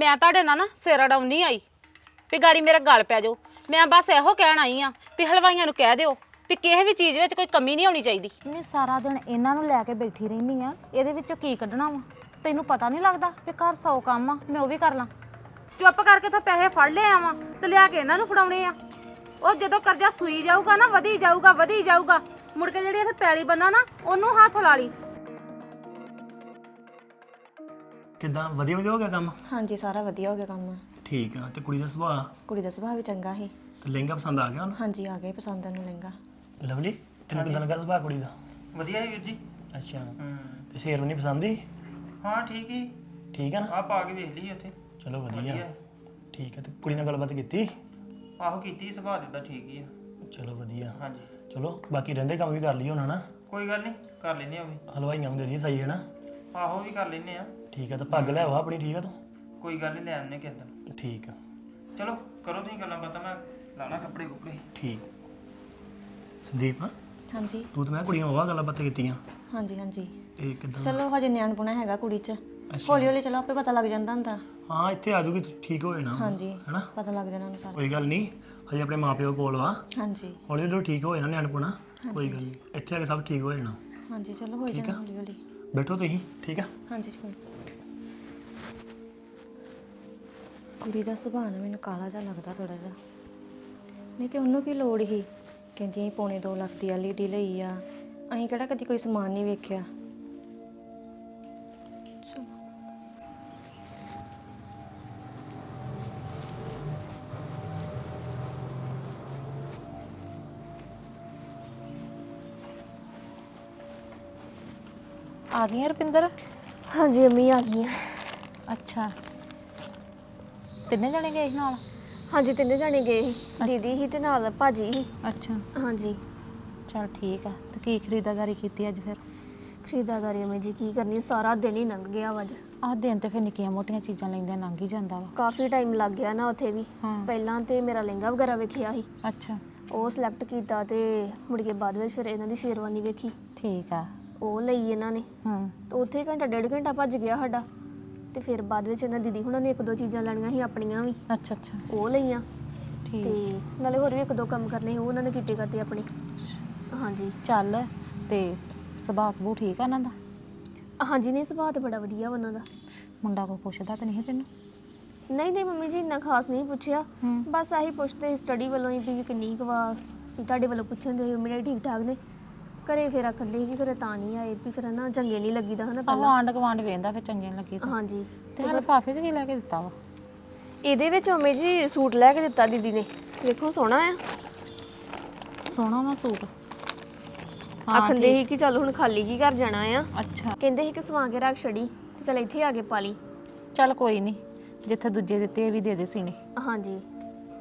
ਮੈਂ ਤੁਹਾਡੇ ਨਾਲ ਨਾ ਸਿਰ ਅਡਾਉਣ ਨਹੀਂ ਆਈ। ਵੀ ਗਾੜੀ ਮੇਰੇ ਗਲ ਪੈ ਜਾਓ। ਮੈਂ ਬਸ ਇਹੋ ਕਹਿਣ ਆਈ ਆ ਵੀ ਹਲਵਾਈਆਂ ਨੂੰ ਕਹਿ ਦਿਓ ਵੀ ਕਿਸੇ ਵੀ ਚੀਜ਼ ਵਿੱਚ ਕੋਈ ਕਮੀ ਨਹੀਂ ਹੋਣੀ ਚਾਹੀਦੀ। ਨਹੀਂ ਸਾਰਾ ਦਿਨ ਇਹਨਾਂ ਨੂੰ ਲੈ ਕੇ ਬੈਠੀ ਰਹਿੰਦੀ ਆ। ਇਹਦੇ ਵਿੱਚੋਂ ਕੀ ਕੱਢਣਾ ਵਾ? ਤੈਨੂੰ ਪਤਾ ਨਹੀਂ ਲੱਗਦਾ ਵੀ ਘਰ ਸੌ ਕੰਮ ਆ ਮੈਂ ਉਹ ਵੀ ਕਰ ਲਾਂ। ਚੁੱਪ ਕਰਕੇ ਤਾਂ ਪੈਸੇ ਫੜ ਲਿਆ ਆਵਾਂ ਤੇ ਲਿਆ ਕੇ ਇਹਨਾਂ ਨੂੰ ਫੜਾਉਣੇ ਆ। ਉਹ ਜਦੋਂ ਕਰਜ਼ਾ ਸੂਈ ਜਾਊਗਾ ਨਾ ਵਧੀ ਜਾਊਗਾ ਵਧੀ ਜਾਊਗਾ। ਮੁੜ ਕੇ ਜਿਹੜੀ ਇੱਥੇ ਪੈਲੀ ਬੰਨਾ ਨਾ ਉਹਨੂੰ ਹੱਥ ਲਾ ਲਈ। ਕਿੱਦਾਂ? ਵਧੀਆ ਵਧੀਆ ਹੋ ਗਿਆ ਕੰਮ? ਹਾਂਜੀ ਸਾਰਾ ਵਧੀਆ ਹੋ ਗਿਆ ਕੰਮ। ਠੀਕ ਆ ਤੇ ਕੁੜੀ ਦਾ ਸੁਭਾਅ? ਕੁੜੀ ਦਾ ਸੁਭਾਅ ਵੀ ਚੰਗਾ ਸੀ। ਤੇ ਲਹਿੰਗਾ ਪਸੰਦ ਆ ਗਿਆ ਉਹਨੂੰ? ਹਾਂਜੀ ਆ ਗਏ ਪਸੰਦ ਨੂੰ ਲਹਿੰਗਾ। ਲਵਲੀ ਤੈਨੂੰ ਕਿੱਦਾਂ ਲੱਗਾ ਸੁਭਾਅ ਕੁੜੀ ਦਾ? ਵਧੀਆ ਹੈ ਵੀਰ ਜੀ। ਅੱਛਾ। ਹੂੰ। ਤੇ ਸ਼ੇਰਵਾਨੀ ਪਸੰਦ ਹੀ ਹਾਂ ਠੀਕ ਹੀ ਠੀਕ ਆ ਨਾ? ਆ ਪਾ ਕੇ ਵੇਖ ਲਈ ਉੱਥੇ। ਚਲੋ ਵਧੀਆ। ਵਧੀਆ। ਠੀਕ ਆ ਤੇ ਕੁੜੀ ਨਾਲ ਗੱਲਬਾਤ ਕੀਤੀ? ਆਹੋ ਕੀਤੀ ਸੁਭਾਅ ਦਿੱਤਾ ਠੀਕ ਹੀ ਆ। ਚਲੋ ਵਧੀਆ। ਹਾਂਜੀ। ਚਲੋ ਬਾਕੀ ਰਹਿੰਦੇ ਕੰਮ ਵੀ ਕਰ ਲਈਏ ਹੁਣ ਹਨਾ? ਕੋਈ ਗੱਲ ਨਹੀਂ ਕਰ ਲੈਨੇ ਆ ਉਹ ਵੀ। ਹਲਵਾਈਆਂ ਨੂੰ ਦੇ ਦਈਏ ਸਹੀ ਹੈ ਨਾ ਆਹੋ ਵੀ ਕਰ ਲੈਨੇ ਆ। ਠੀਕ ਆ ਤੇ ਪੱਗ ਲੈ ਆਵਾ ਆਪਣੀ ਠੀਕ ਆ ਤੂੰ? ਕੋਈ ਗੱਲ ਨਹੀਂ ਲੈ ਆਨੇ ਕਿਸ ਦਿਨ। ਠੀਕ ਆ। ਚਲੋ ਕਰੋ ਤੁਸੀਂ ਗੱਲਾਂ ਬਾਤਾਂ ਮੈਂ ਲਾਣਾ ਕੱਪੜੇ ਕੁਪੜੇ। ਠੀਕ। ਸੰਦੀਪ? ਹਾਂਜੀ। ਤੂੰ ਤੇ ਮੈਂ ਕੁੜੀਆਂ ਵਾਹ ਗੱਲਾਂ ਬਾਤਾਂ ਕੀਤੀਆਂ। ਹਾਂਜੀ ਹਾਂਜੀ। ਇਹ ਕਿੱਦਾਂ? ਚਲੋ ਹਜੇ ਨਿਆਣਪੁਣਾ ਹੈਗਾ ਕੁੜੀ 'ਚ। ਹੌਲੀ ਹੌਲੀ ਚਲੋ ਆਪੇ ਪਤਾ ਲੱਗ ਜਾਂਦਾ ਹੁੰਦਾ। ਹਾਂ ਇੱਥੇ ਆ ਜੂਗੀ ਠੀਕ ਹੋ ਜਾਣਾ। ਹਾਂਜੀ ਹੈਨਾ? ਪਤਾ ਲੱਗ ਜਾਣਾ ਅਨੁਸਾਰ ਕੋਈ ਗੱਲ ਨਹੀਂ ਹਜੇ ਆਪਣੇ ਮਾਪਿਓ ਕੋਲ ਵਾ। ਹਾਂਜੀ। ਹੌਲੀ ਹੌਲੀ ਠੀਕ ਹੋ ਜਾਣਾ ਨਿਆਣਪੁਣਾ। ਕੋਈ ਗੱਲ ਨਹੀਂ ਇੱਥੇ ਆ ਕੇ ਸਭ ਠੀਕ ਹੋ ਜਾਣਾ। ਹਾਂਜੀ ਚਲੋ ਹੋ ਜਾਣਾ ਹੌਲੀ ਹੌਲੀ। ਬੈਠੋ ਤੁਸੀਂ ਠੀਕ ਆ? ਹਾਂਜੀ ਕੋਈ ਕੁੜੀ ਦਾ ਸੁਭਾਅ ਨਾ ਮੈਨੂੰ ਕਾਲਾ ਜਿਹਾ ਲੱਗਦਾ ਥੋੜਾ ਜਿਹਾ। ਨਹੀਂ ਤੇ ਉਹਨੂੰ ਕੀ ਲੋੜ ਹੀ ਕਹਿੰਦੀ ਅਸੀਂ ਪੌਣੇ 2 ਲੱਖ ਦੀ ਐਲਈਡੀ ਲਈ ਆ। ਅਸੀਂ ਕਿਹੜਾ ਕਦੀ ਕੋਈ ਸਮਾਨ ਨਹੀਂ ਵੇਖਿਆ। ਚਲੋ ਆ ਗਈ ਰੁਪਿੰਦਰ? ਹਾਂਜੀ ਅੰਮੀ ਆ ਗਈ ਆ ਅੱਛਾ। ਤਿੰਨੇ ਜਣੇ ਗਏ ਸੀ ਨਾਲ? ਹਾਂਜੀ ਤਿੰਨੇ ਜਾਣੇ ਗਏ ਸੀ। ਦੀਦੀ ਹੀ ਤੇ ਨਾਲ ਭਾਜੀ ਹੀ ਅੱਛਾ। ਹਾਂਜੀ। ਚਲ ਠੀਕ ਆ। ਤੇ ਕੀ ਖਰੀਦਦਾਰੀ ਕੀਤੀ ਅੱਜ ਫਿਰ? ਖਰੀਦਦਾਰੀ ਅੰਮੀ ਜੀ ਕੀ ਕਰਨੀ ਸਾਰਾ ਦਿਨ ਹੀ ਲੰਘ ਗਿਆ ਵਾ ਅੱਜ। ਆਹ ਦਿਨ ਤੇ ਫਿਰ ਨਿੱਕੀਆਂ ਮੋਟੀਆਂ ਚੀਜ਼ਾਂ ਲੈਂਦੇ ਲੰਘ ਹੀ ਜਾਂਦਾ ਵਾ। ਕਾਫੀ ਟਾਈਮ ਲੱਗ ਗਿਆ ਨਾ ਉੱਥੇ ਵੀ। ਹਾਂ। ਪਹਿਲਾਂ ਤੇ ਮੇਰਾ ਲਹਿੰਗਾ ਵਗੈਰਾ ਵੇਖਿਆ ਸੀ। ਅੱਛਾ। ਉਹ ਸਿਲੈਕਟ ਕੀਤਾ ਤੇ ਮੁੜ ਕੇ ਬਾਅਦ ਵਿੱਚ ਫਿਰ ਇਹਨਾਂ ਦੀ ਸ਼ੇਰਵਾਨੀ ਵੇਖੀ। ਠੀਕ ਆ। ਉਹ ਲਈ ਇਹਨਾਂ ਨੇ। ਹੂੰ। ਤੇ ਉੱਥੇ ਘੰਟਾ ਡੇਢ ਘੰਟਾ ਭੱਜ ਗਿਆ ਸਾਡਾ। ਤੇ ਫਿਰ ਬਾਅਦ ਵਿੱਚ ਇਹਨਾਂ ਦੀਦੀ ਹੁਣਾਂ ਨੇ ਇੱਕ ਦੋ ਚੀਜ਼ਾਂ ਲੈਣੀਆਂ ਸੀ ਆਪਣੀਆਂ ਵੀ। ਅੱਛਾ ਅੱਛਾ। ਉਹ ਲਈਆਂ। ਠੀਕ। ਤੇ ਨਾਲੇ ਹੋਰ ਵੀ ਇੱਕ ਦੋ ਕੰਮ ਕਰਨੇ ਸੀ ਉਹ ਉਹਨਾਂ ਨੇ ਕੀਤੇ ਕਰਦੇ ਆਪਣੇ। ਹਾਂਜੀ। ਚੱਲ ਤੇ ਸੁਭਾਅ ਸਬੂ ਠੀਕ ਆ ਇਹਨਾਂ ਦਾ? ਹਾਂਜੀ ਨਹੀਂ ਸੁਭਾਅ ਤਾਂ ਬੜਾ ਵਧੀਆ ਵਾ ਉਹਨਾਂ ਦਾ। ਮੁੰਡਾ ਕੋ ਪੁੱਛਦਾ ਤੇ ਨਹੀਂ ਤੈਨੂੰ? ਨਹੀਂ ਨਹੀਂ ਮੰਮੀ ਜੀ ਇੰਨਾ ਖਾਸ ਨਹੀਂ ਪੁੱਛਿਆ। ਹੂੰ। ਬਸ ਆਹੀ ਪੁੱਛਦੇ ਸਟੱਡੀ ਵੱਲੋਂ ਹੀ ਵੀ ਕਿੰਨੀ ਕੁ ਵਾ ਵੀ ਤੁਹਾਡੇ ਵੱਲੋਂ ਪੁੱਛਣ ਦੇ ਮੇਰੇ ਠੀਕ ਠਾਕ ਨੇ? ਘਰੇ ਫਿਰ ਦੇ ਕਿ ਘਰੇ ਤਾਂ ਨਹੀਂ ਆਏ ਵੀ ਫਿਰ ਨਾ ਚੰਗੇ ਨਹੀਂ ਲੱਗੀਦਾ ਹਨਾ ਆਹੋ ਪਹਿਲਾਂ ਆਂਡ ਗਵਾਂਡ ਵੇਂਦਾ ਫਿਰ ਚੰਗੇ ਨੀ ਲੱਗੀ ਤਾਂ ਹਾਂਜੀ। ਤੇ ਹਾਂ ਲਿਫਾਫੇ 'ਚ ਕੀ ਲੈ ਕੇ ਦਿੱਤਾ ਵਾ? ਇਹਦੇ ਵਿੱਚ ਮੰਮੀ ਜੀ ਸੂਟ ਲੈ ਕੇ ਦਿੱਤਾ ਦੀਦੀ ਨੇ। ਵੇਖੋ ਸੋਹਣਾ ਆ। ਸੋਹਣਾ ਵਾ ਸੂਟ। ਆਖਣ ਦੇ ਸੀ ਕਿ ਚੱਲ ਹੁਣ ਖਾਲੀ ਕੀ ਘਰ ਜਾਣਾ ਆ। ਅੱਛਾ। ਕਹਿੰਦੇ ਸੀ ਕਿ ਸਵਾ ਕੇ ਰੱਖ ਛੜੀ ਤੇ ਚੱਲ ਇੱਥੇ ਆ ਕੇ ਪਾ ਲਈ। ਚੱਲ ਕੋਈ ਨਹੀਂ ਜਿੱਥੇ ਦੂਜੇ ਦਿੱਤੇ ਇਹ ਵੀ ਦੇ ਦੇ ਸੀਨੇ। ਹਾਂਜੀ।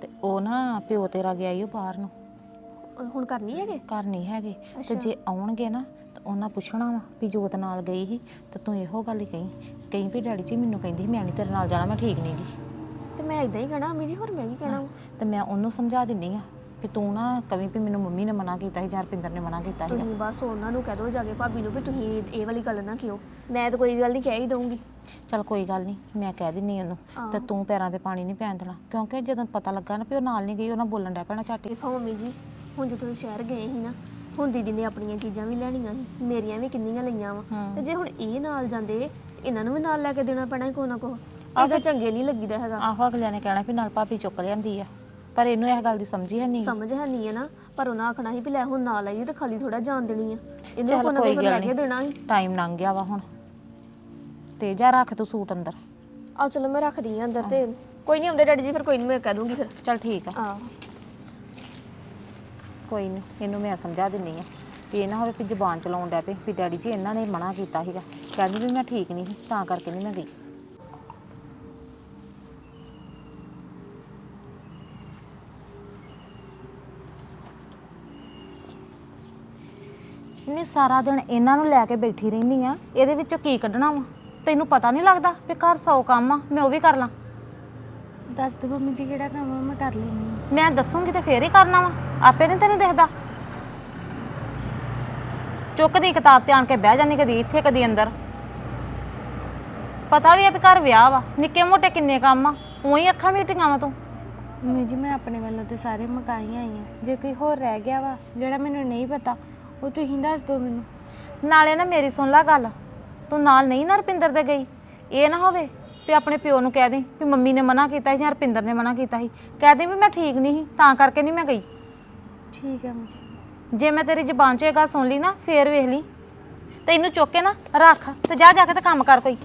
ਤੇ ਉਹ ਨਾ ਪਿਓ ਤੇਰਾ ਗਿਆ ਈ ਉਹ ਬਾਹਰ ਨੂੰ। ਹੁਣ ਕਰਨੀ ਹੈਗੇ? ਘਰ ਨਹੀਂ ਹੈਗੇ। ਤੇ ਜੇ ਆਉਣਗੇ ਨਾ ਤਾਂ ਉਹਨਾਂ ਪੁੱਛਣਾ ਵਾ ਵੀ ਜੋਤ ਨਾਲ ਗਈ ਸੀ ਤੇ ਤੂੰ ਇਹੋ ਗੱਲ ਹੀ ਕਹੀਂ। ਕਹੀਂ ਵੀ ਡੈਡੀ ਜੀ ਮੈਨੂੰ ਕਹਿੰਦੀ ਸੀ ਮੈਂ ਨਹੀਂ ਤੇਰੇ ਨਾਲ ਜਾਣਾ ਮੈਂ ਠੀਕ ਨਹੀਂ ਗੀ। ਤੇ ਮੈਂ ਇਦਾਂ ਹੀ ਕਹਿਣਾ ਅੰਮੀ ਜੀ ਹੋਰ ਮੈਂ ਕੀ ਕਹਿਣਾ? ਤੇ ਮੈਂ ਉਹਨੂੰ ਸਮਝਾ ਦਿੰਨੀ ਆ ਵੀ ਤੂੰ ਨਾ ਕਵੀ ਵੀ ਮੈਨੂੰ ਮੰਮੀ ਨੇ ਮਨਾ ਕੀਤਾ ਸੀ ਜਾਂ ਰਪਿੰਦਰ ਨੇ ਮਨਾ ਕੀਤਾ ਸੀ ਤੁਸੀਂ ਬਸ ਉਹਨਾਂ ਨੂੰ ਕਹਿ ਦਿਓ ਜਾ ਕੇ ਭਾਬੀ ਨੂੰ ਵੀ ਤੁਸੀਂ ਇਹ ਵਾਲੀ ਗੱਲ ਨਾ ਕਿਉ ਮੈਂ ਤਾਂ ਕੋਈ ਗੱਲ ਨਹੀਂ ਕਹਿ ਹੀ ਦਊਂਗੀ। ਚੱਲ ਕੋਈ ਗੱਲ ਨਹੀਂ ਮੈਂ ਕਹਿ ਦਿੰਨੀ ਉਹਨੂੰ। ਤੇ ਤੂੰ ਪੈਰਾਂ ਤੇ ਪਾਣੀ ਨਹੀਂ ਪੈਣ ਦੇਣਾ ਕਿਉਂਕਿ ਜਦੋਂ ਪਤਾ ਲੱਗਾ ਨਾ ਵੀ ਉਹ ਨਾਲ ਨਹੀਂ ਗਈ ਉਹਨਾਂ ਬੋਲਣ ਡੈ ਪੈਣਾ ਝੱਟ ਹੀ। ਦੇਖੋ ਮੰਮੀ ਜੀ ਹੁਣ ਜਦੋਂ ਸ਼ਹਿਰ ਗਏ ਸੀ ਨਾ ਹੁਣ ਦੀਦੀ ਨੇ ਆਪਣੀਆਂ ਚੀਜ਼ਾਂ ਵੀ ਲੈਣੀਆਂ ਸੀ ਮੇਰੀਆਂ ਵੀ ਕਿੰਨੀਆਂ ਲਈਆਂ ਵਾ। ਤੇ ਜੇ ਹੁਣ ਇਹ ਨਾਲ ਜਾਂਦੇ ਇਹਨਾਂ ਨੂੰ ਵੀ ਨਾਲ ਲੈ ਕੇ ਦੇਣਾ ਪੈਣਾ ਕੋ ਨਾ ਕੋ ਇਹ ਤਾਂ ਚੰਗੇ ਨਹੀਂ ਲੱਗੀਦਾ ਹੈਗਾ। ਆਹੋ ਅਗਲਿਆਂ ਨੇ ਕਹਿਣਾ ਵੀ ਨਾਲ ਭਾਬੀ ਚੁੱਕ ਲਿਆਂਦੀ ਆ। ਪਰ ਇਹਨੂੰ ਇਹ ਗੱਲ ਦੀ ਸਮਝੀ ਹੈ ਨਹੀਂ। ਸਮਝ ਹੈ ਨਹੀਂ ਹੈ ਨਾ ਪਰ ਉਹਨਾਂ ਆਖਣਾ ਸੀ ਵੀ ਲੈ ਹੁਣ ਨਾਲ ਆਈਏ ਤੇ ਖਾਲੀ ਥੋੜਾ ਜਾਣ ਦੇਣੀ ਆ। ਇਹਨੂੰ ਚੱਲ ਕੋ ਨਾ ਕੋਈ ਲੈ ਕੇ। ਦੇਣਾ ਸੀ। ਟਾਈਮ ਲੰਘ ਗਿਆ ਵਾ ਹੁਣ। ਤੇ ਜਾ ਰੱਖ ਤੂੰ ਸੂਟ ਅੰਦਰ। ਆ ਚਲੋ ਮੈਂ ਰੱਖਦੀ ਆ ਅੰਦਰ ਤੇ ਕੋਈ ਨਹੀਂ ਆਉਂਦੇ ਡੈਡੀ ਜੀ ਫਿਰ ਕੋਈ ਨਹੀਂ ਮੈਂ ਕਹਿ ਦੂੰਗੀ ਫਿਰ। ਚੱਲ ਠੀਕ ਆ। ਆ ਕੋਈ ਨਹੀਂ ਇਹਨੂੰ ਮੈਂ ਸਮਝਾ ਦਿੰਨੀ ਆ ਵੀ ਇਹ ਨਾ ਹੋਵੇ ਵੀ ਜ਼ਬਾਨ ਚਲਾਉਣ ਡੈ ਪਏ, ਵੀ ਡੈਡੀ ਜੀ ਇਹਨਾਂ ਨੇ ਮਨਾ ਕੀਤਾ ਸੀਗਾ। ਕਹਿੰਦੀ ਵੀ ਮੈਂ ਠੀਕ ਨਹੀਂ ਸੀ, ਤਾਂ ਕਰਕੇ ਨਹੀਂ ਮੈਂ ਗਈ। ਨਹੀਂ, ਸਾਰਾ ਦਿਨ ਇਹਨਾਂ ਨੂੰ ਲੈ ਕੇ ਬੈਠੀ ਰਹਿੰਦੀ ਆ, ਇਹਦੇ ਵਿੱਚੋਂ ਕੀ ਕੱਢਣਾ ਵਾ? ਤੈਨੂੰ ਪਤਾ ਨਹੀਂ ਲੱਗਦਾ ਵੀ ਘਰ ਸੌ ਕੰਮ ਆ, ਮੈਂ ਉਹ ਵੀ ਕਰ ਲਾਂ। ਦੱਸ ਦਿਓ ਮੰਮੀ ਜੀ ਕਿਹੜਾ ਕੰਮ ਆ, ਮੈਂ ਕਰ ਲੈਣੀ ਮੈਂ ਦੱਸੂਗੀ ਤੇ ਫੇਰ ਹੀ ਕਰਨਾ ਵਾ। ਆਪੇ ਨਹੀਂ ਤੈਨੂੰ ਦਿਖਦਾ। ਚੁੱਕਦੀ ਕਿਤਾਬ ਤੇ ਆਣ ਕੇ ਬਹਿ ਜਾਂਦੀ ਕਦੀ ਇੱਥੇ ਕਦੀ ਅੰਦਰ। ਪਤਾ ਵੀ ਆ ਵੀ ਘਰ ਵਿਆਹ ਵਾ। ਨਿੱਕੇ ਮੋਟੇ ਕਿੰਨੇ ਕੰਮ ਆ। ਉਹੀ ਅੱਖਾਂ ਮੀਟੀਆਂ ਵਾ ਤੂੰ। ਮੰਮੀ ਜੀ ਮੈਂ ਆਪਣੇ ਵੱਲੋਂ ਤੇ ਸਾਰੇ ਮਕਾਈ ਆਈ ਆ ਜੇ ਕੋਈ ਹੋਰ ਰਹਿ ਗਿਆ ਵਾ ਜਿਹੜਾ ਮੈਨੂੰ ਨਹੀਂ ਪਤਾ ਉਹ ਤੁਸੀਂ ਦੱਸ ਦਿਓ ਮੈਨੂੰ। ਨਾਲੇ ਨਾ ਮੇਰੀ ਸੁਣ ਲੈ ਗੱਲ। ਤੂੰ ਨਾਲ ਨਹੀਂ ਨਾ ਰਪਿੰਦਰ ਦੇ ਗਈ। ਇਹ ਨਾ ਹੋਵੇ ਵੀ ਆਪਣੇ ਪਿਓ ਨੂੰ ਕਹਿ ਦੇ ਵੀ ਮੰਮੀ ਨੇ ਮਨਾ ਕੀਤਾ ਸੀ ਜਾਂ ਰਪਿੰਦਰ ਨੇ ਮਨਾ ਕੀਤਾ ਸੀ। ਕਹਿ ਦੇ ਵੀ ਮੈਂ ਠੀਕ ਨਹੀਂ ਸੀ ਤਾਂ ਕਰਕੇ ਨਹੀਂ ਮੈਂ ਗਈ। ਠੀਕ ਹੈ ਮੰਮੀ ਜੀ ਜੇ ਮੈਂ ਤੇਰੀ ਜ਼ਬਾਨ 'ਚੋਂ ਇਹ ਗੱਲ ਸੁਣ ਲਈ ਨਾ ਫੇਰ ਵੇਖ ਲਈ। ਤੇ ਇਹਨੂੰ ਚੁੱਕ ਕੇ ਨਾ ਰੱਖ ਤੇ ਜਾ ਜਾ ਕੇ ਤੇ ਕੰਮ ਕਰ ਕੋਈ।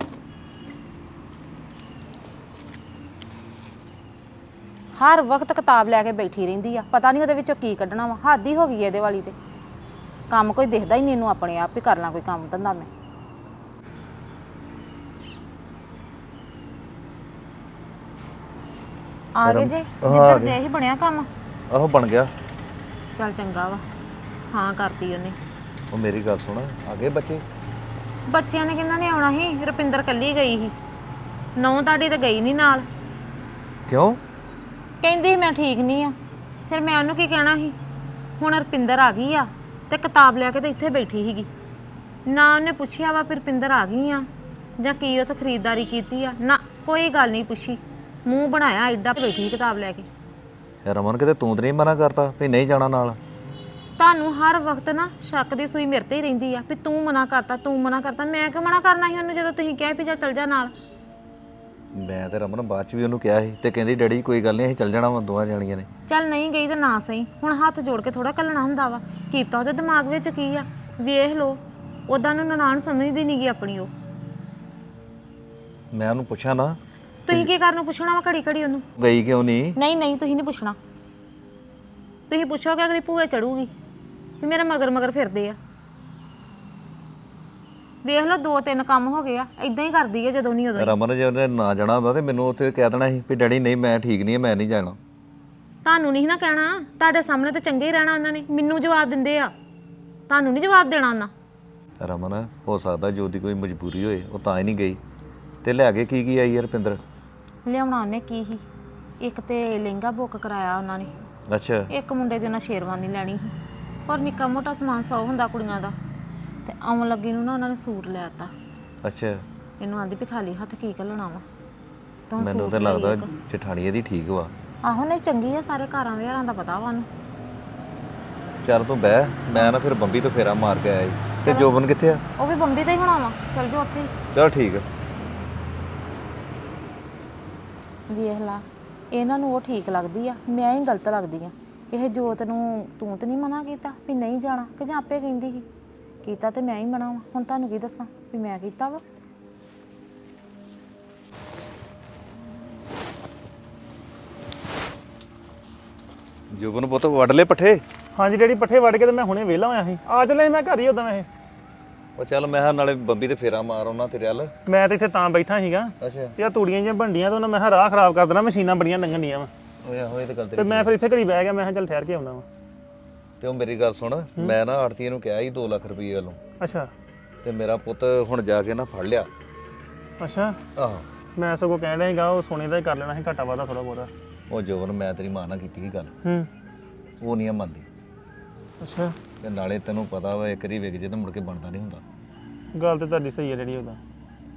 ਹਰ ਵਕਤ ਕਿਤਾਬ ਲੈ ਕੇ ਬੈਠੀ ਰਹਿੰਦੀ ਆ। ਪਤਾ ਨਹੀਂ ਉਹਦੇ ਵਿੱਚੋਂ ਕੀ ਕੱਢਣਾ ਵਾ। ਹੱਦ ਹੀ ਹੋ ਗਈ ਇਹਦੇ ਵਾਲੀ ਤੇ। ਕੰਮ ਕੋਈ ਦਿਖਦਾ ਹੀ ਨਹੀਂ ਇਹਨੂੰ ਆਪਣੇ ਆਪ ਹੀ ਕਰ ਲਾਂ ਕੋਈ ਕੰਮ ਧੰਦਾ ਮੈਂ। ਆ ਗਏ ਜੀ ਜਿੱਧਰ ਦੇ ਹੀ ਬਣਿਆ ਕੰਮ। ਆਹੋ ਬਣ ਗਿਆ। ਚੱਲ ਚੰਗਾ ਵਾ। ਹਾਂ ਕਰਤੀ ਉਹਨੇ। ਉਹ ਮੇਰੀ ਗੱਲ ਸੁਣ ਆ ਗਏ ਬੱਚੇ? ਬੱਚਿਆਂ ਨੇ ਕਿੰਨਾ ਨੇ ਆਉਣਾ ਸੀ? ਰੁਪਿੰਦਰ ਕੱਲੀ ਗਈ ਸੀ। ਨੌ ਤੁਹਾਡੀ ਤਾਂ ਗਈ ਨਹੀਂ ਨਾਲ। ਕਿਉਂ? ਕਹਿੰਦੀ ਸੀ ਮੈਂ ਠੀਕ ਨਹੀਂ ਆ। ਫਿਰ ਮੈਂ ਉਹਨੂੰ ਕੀ ਕਹਿਣਾ ਸੀ? ਹੁਣ ਰੁਪਿੰਦਰ ਆ ਗਈ ਆ ਤੇ ਕਿਤਾਬ ਲੈ ਕੇ ਤੇ ਇੱਥੇ ਬੈਠੀ ਸੀਗੀ। ਨਾ ਉਹਨੇ ਪੁੱਛਿਆ ਵਾ ਰੁਪਿੰਦਰ ਆ ਗਈ ਆ ਜਾਂ ਕੀ ਉਹ ਤਾਂ ਖਰੀਦਦਾਰੀ ਕੀਤੀ ਆ। ਨਾ ਕੋਈ ਗੱਲ ਨਹੀਂ ਪੁੱਛੀ। ਮੂੰਹ ਬਣਾਇਆ ਐਡਾ ਬੈਠੀ ਕਿਤਾਬ ਲੈ ਕੇ। ਰਮਨ ਕਿਤੇ ਤੂੰ ਤੇ ਨਹੀਂ ਮਨਾ ਕਰਤਾ ਵੀ ਨਹੀਂ ਜਾਣਾ ਨਾਲ? ਤੁਹਾਨੂੰ ਹਰ ਵਕਤ ਨਾ ਸ਼ੱਕ ਦੀ ਸੂਈ ਮੇਰੇ ਤੇ ਹੀ ਰਹਿੰਦੀ ਆ ਵੀ ਤੂੰ ਮਨਾ ਕਰਤਾ ਤੂੰ ਮਨਾ ਕਰਤਾ। ਮੈਂ ਕਿਉਂ ਮਨਾ ਕਰਨਾ ਸੀ ਉਹਨੂੰ ਜਦੋਂ ਤੁਸੀਂ ਕਿਹਾ ਵੀ ਜਾ ਚੱਲ ਜਾ ਨਾਲ? ਮੈਂ ਤੇ ਰਮਨ ਬਾਅਦ ਚ ਵੀ ਉਹਨੂੰ ਕਿਹਾ ਸੀ ਤੇ ਕਹਿੰਦੀ ਡੈਡੀ ਕੋਈ ਗੱਲ ਨਹੀਂ ਅਸੀਂ ਚੱਲ ਜਾਣਾ ਵਾ ਦੋਵਾਂ ਜਾਣੀਆਂ ਨੇ। ਚੱਲ ਨਹੀਂ ਗਈ ਤਾਂ ਨਾ ਸਹੀ। ਹੁਣ ਹੱਥ ਜੋੜ ਕੇ ਥੋੜਾ ਕੱਲਣਾ ਹੁੰਦਾ ਵਾ। ਕੀਪਤਾ ਉਹਦੇ ਦਿਮਾਗ ਵਿੱਚ ਕੀ ਆ? ਵੇਖ ਲੋ ਉਦਾਂ ਨੂੰ ਨਨਾਣ ਸਮਝਦੀ ਨਹੀਂਗੀ ਆਪਣੀ ਉਹ। ਮੈਂ ਉਹਨੂੰ ਪੁੱਛਾਂ ਨਾ ਤੁਸੀਂ ਕੀ ਕਰਨ ਨੂੰ ਪੁੱਛਣਾ ਵਾ ਘੜੀ ਘੜੀ ਉਹਨੂੰ? ਗਈ ਕਿਉਂ ਨਹੀਂ? ਨਹੀਂ ਨਹੀਂ ਤੁਸੀਂ ਨਹੀਂ ਪੁੱਛਣਾ। ਤੁਸੀਂ ਪੁੱਛੋਗੇ ਅਗਲੀ ਭੂਏ ਚੜੂਗੀ ਵੀ ਮੇਰੇ ਮਗਰ ਮਗਰ ਫਿਰਦੇ ਆ। ਵੇਖ ਲਓ ਦੋ ਤਿੰਨ ਕੰਮ ਹੋ ਗਏ ਆ ਇਦਾਂ ਹੀ ਕਰਦੀ ਆ ਜਦੋਂ ਨਹੀਂ ਉਦੋਂ ਹੀ। ਰਮਨ ਜੇ ਉਹਨੇ ਨਾ ਜਾਣਾ ਹੁੰਦਾ ਤੇ ਮੈਨੂੰ ਉੱਥੇ ਕਹਿ ਦੇਣਾ ਸੀ ਵੀ ਡੈਡੀ ਨਹੀਂ ਮੈਂ ਠੀਕ ਨਹੀਂ ਮੈਂ ਨਹੀਂ ਜਾਣਾ। ਤੁਹਾਨੂੰ ਨਹੀਂ ਨਾ ਕਹਿਣਾ ਤੁਹਾਡੇ ਸਾਹਮਣੇ ਤਾਂ ਚੰਗੇ ਹੀ ਰਹਿਣਾ ਉਹਨਾਂ ਨੇ ਮੈਨੂੰ ਜਵਾਬ ਦਿੰਦੇ ਆ। ਤੁਹਾਨੂੰ ਨਹੀਂ ਜਵਾਬ ਦੇਣਾ ਉਹਨਾਂ। ਰਮਨ ਹੋ ਸਕਦਾ ਜੋ ਦੀ ਕੋਈ ਮਜਬੂਰੀ ਹੋਏ ਉਹ ਤਾਂ ਹੀ ਨਹੀਂ ਗਈ। ਤੇ ਲੈ ਕੇ ਕੀ ਕੀ ਆਈ ਯਾਰ ਰਪਿੰਦਰ? ਲਿਆਉਣਾ ਉਹਨੇ ਕੀ ਸੀ? ਇੱਕ ਤੇ ਲਹਿੰਗਾ ਬੁੱਕ ਕਰਾਇਆ ਉਹਨਾਂ ਨੇ। ਅੱਛਾ। ਇੱਕ ਮੁੰਡੇ ਦੀ ਉਹਨਾਂ ਸ਼ੇਰਵਾਨੀ ਲੈਣੀ ਸੀ। ਪਰ ਨਿੱਕਾ ਮੋਟਾ ਸਮਾਨ ਸੌ ਹੁੰਦਾ ਕੁੜੀਆਂ ਦਾ। ਤੇ ਆਉਣ ਲੱਗੀ ਨੂੰ ਨਾ ਉਹਨਾਂ ਨੇ ਸੂਟ ਲੈ ਦਿੱਤਾ। ਅੱਛਾ। ਇਹਨੂੰ ਆਂਦੀ ਵੀ ਖਾਲੀ ਹੱਥ ਕੀ ਘੱਲਣਾ ਵਾ? ਤਾਂ ਮੈਨੂੰ ਸੂਟ ਤਾਂ ਲੱਗਦਾ ਇੱਕ। ਜਠਾਣੀ ਇਹਦੀ ਠੀਕ ਵਾ। ਆਹੋ ਨਹੀਂ ਚੰਗੀ ਆ ਸਾਰੇ ਘਰਾਂ ਵਿਹਾਰਾਂ ਦਾ ਪਤਾ ਵਾ ਉਹਨੂੰ। ਚੱਲ ਤੂੰ ਬਹਿ ਮੈਂ ਨਾ ਫਿਰ ਬੰਬੀ ਤੋਂ ਫੇਰਾ ਮਾਰ ਕੇ ਆਇਆ। ਤੇ ਜੋਬਨ ਕਿੱਥੇ ਆ? ਉਹ ਵੀ ਬੰਬੀ ਤੇ ਹੀ ਹੋਣਾ ਵਾ। ਚਲ ਜਾਓ ਉੱਥੇ ਹੀ। ਚਲ ਠੀਕ ਆ। ਵੇਖ ਲਾ ਇਹਨਾਂ ਨੂੰ ਉਹ ਠੀਕ ਲੱਗਦੀ ਆ ਮੈਂ ਹੀ ਗਲਤ ਲੱਗਦੀ ਆ। ਇਹ ਜੋਤ ਨੂੰ ਤੂੰ ਤੇ ਨਹੀਂ ਮਨਾ ਕੀਤਾ ਵੀ ਨਹੀਂ ਜਾਣਾ ਕਿ ਜਾਂ ਆਪੇ ਕਹਿੰਦੀ ਸੀ? ਕੀਤਾ ਤੇ ਮੈਂ ਹੀ ਮਨਾ ਵਾ ਹੁਣ ਤੁਹਾਨੂੰ ਕੀ ਦੱਸਾਂ ਵੀ ਮੈਂ ਕੀਤਾ ਵਾ? ਜੋਬਨ ਪੁੱਤ ਵੱਢ ਲੈ ਪੱਠੇ? ਹਾਂਜੀ ਡੈਡੀ ਪੱਠੇ ਵੱਢ ਕੇ ਤੇ ਮੈਂ ਹੁਣੇ ਵਿਹਲਾ ਹੋਇਆ ਸੀ। ਆ ਚੱਲੇ ਮੈਂ ਘਰ ਹੀ ਉਦਾਂ ਵੈਸੇ। ਉਹ ਚੱਲ ਮੈਂ ਕਿਹਾ ਨਾਲੇ ਬੰਬੀ ਤੇ ਫੇਰਾ ਮਾਰ ਆਉਣਾ ਤੇਰੇ ਵੱਲ ਮੈਂ ਤੇ ਇੱਥੇ ਤਾਂ ਬੈਠਾ ਸੀਗਾ। ਅੱਛਾ। ਯਾ ਤੂੜੀਆਂ ਜਿਹੀਆਂ ਬੰਡੀਆਂ ਤੋਂ ਨਾ ਮੈਂ ਕਿਹਾ ਰਾਹ ਖਰਾਬ ਕਰ ਦੇਣਾ ਮਸ਼ੀਨਾਂ ਬੜੀਆਂ ਲੰਘਣ ਡੀਆਂ ਵਾ। ਓਏ ਆਹੋ ਇਹ ਤੇ ਗੱਲ ਤੇ ਮੈਂ ਫਿਰ ਇੱਥੇ ਘੜੀ ਬਹਿ ਗਿਆ ਮੈਂ ਕਿਹਾ ਚੱਲ ਠਹਿਰ ਕੇ ਆਉਣਾ ਵਾ। ਤੇ ਉਹ ਮੇਰੀ ਗੱਲ ਸੁਣ ਮੈਂ ਨਾ ਆੜਤੀਏ ਨੂੰ ਕਿਹਾ ਸੀ 2 ਲੱਖ ਰੁਪਏ ਵੱਲੋਂ। ਅੱਛਾ। ਤੇ ਮੇਰਾ ਪੁੱਤ ਹੁਣ ਜਾ ਕੇ ਨਾ ਫੜ ਲਿਆ। ਅੱਛਾ। ਆਹੋ। ਮੈਂ ਸਗੋਂ ਕਹਿਣ ਡਿਆ ਸੀਗਾ ਉਹ ਸੋਨੇ ਦਾ ਹੀ ਕਰ ਲੈਣਾ ਸੀ ਘਾਟਾ ਵਾਦਾ ਥੋੜਾ ਬਹੁਤਾ। ਉਹ ਜੋਬਨ ਮੈਂ ਤੇਰੀ ਮਾਂ ਨਾਲ ਕੀਤੀ ਸੀ ਗੱਲ। ਹੂੰ। ਉਹ ਨਹੀਂ ਆ ਮੰਨਦੀ। ਅੱਛਾ। ਤੇ ਨਾਲੇ ਤੈਨੂੰ ਪਤਾ ਵਾ ਇੱਕ ਵਾਰੀ ਵਿਕ ਜੇ ਤਾਂ ਮੁੜ ਕੇ ਬਣਦਾ ਨਹੀਂ ਹੁੰਦਾ। ਗੱਲ ਤੇ ਤੁਹਾਡੀ ਸਹੀ ਹੈ ਜਿਹੜੀ ਉਹਦਾ।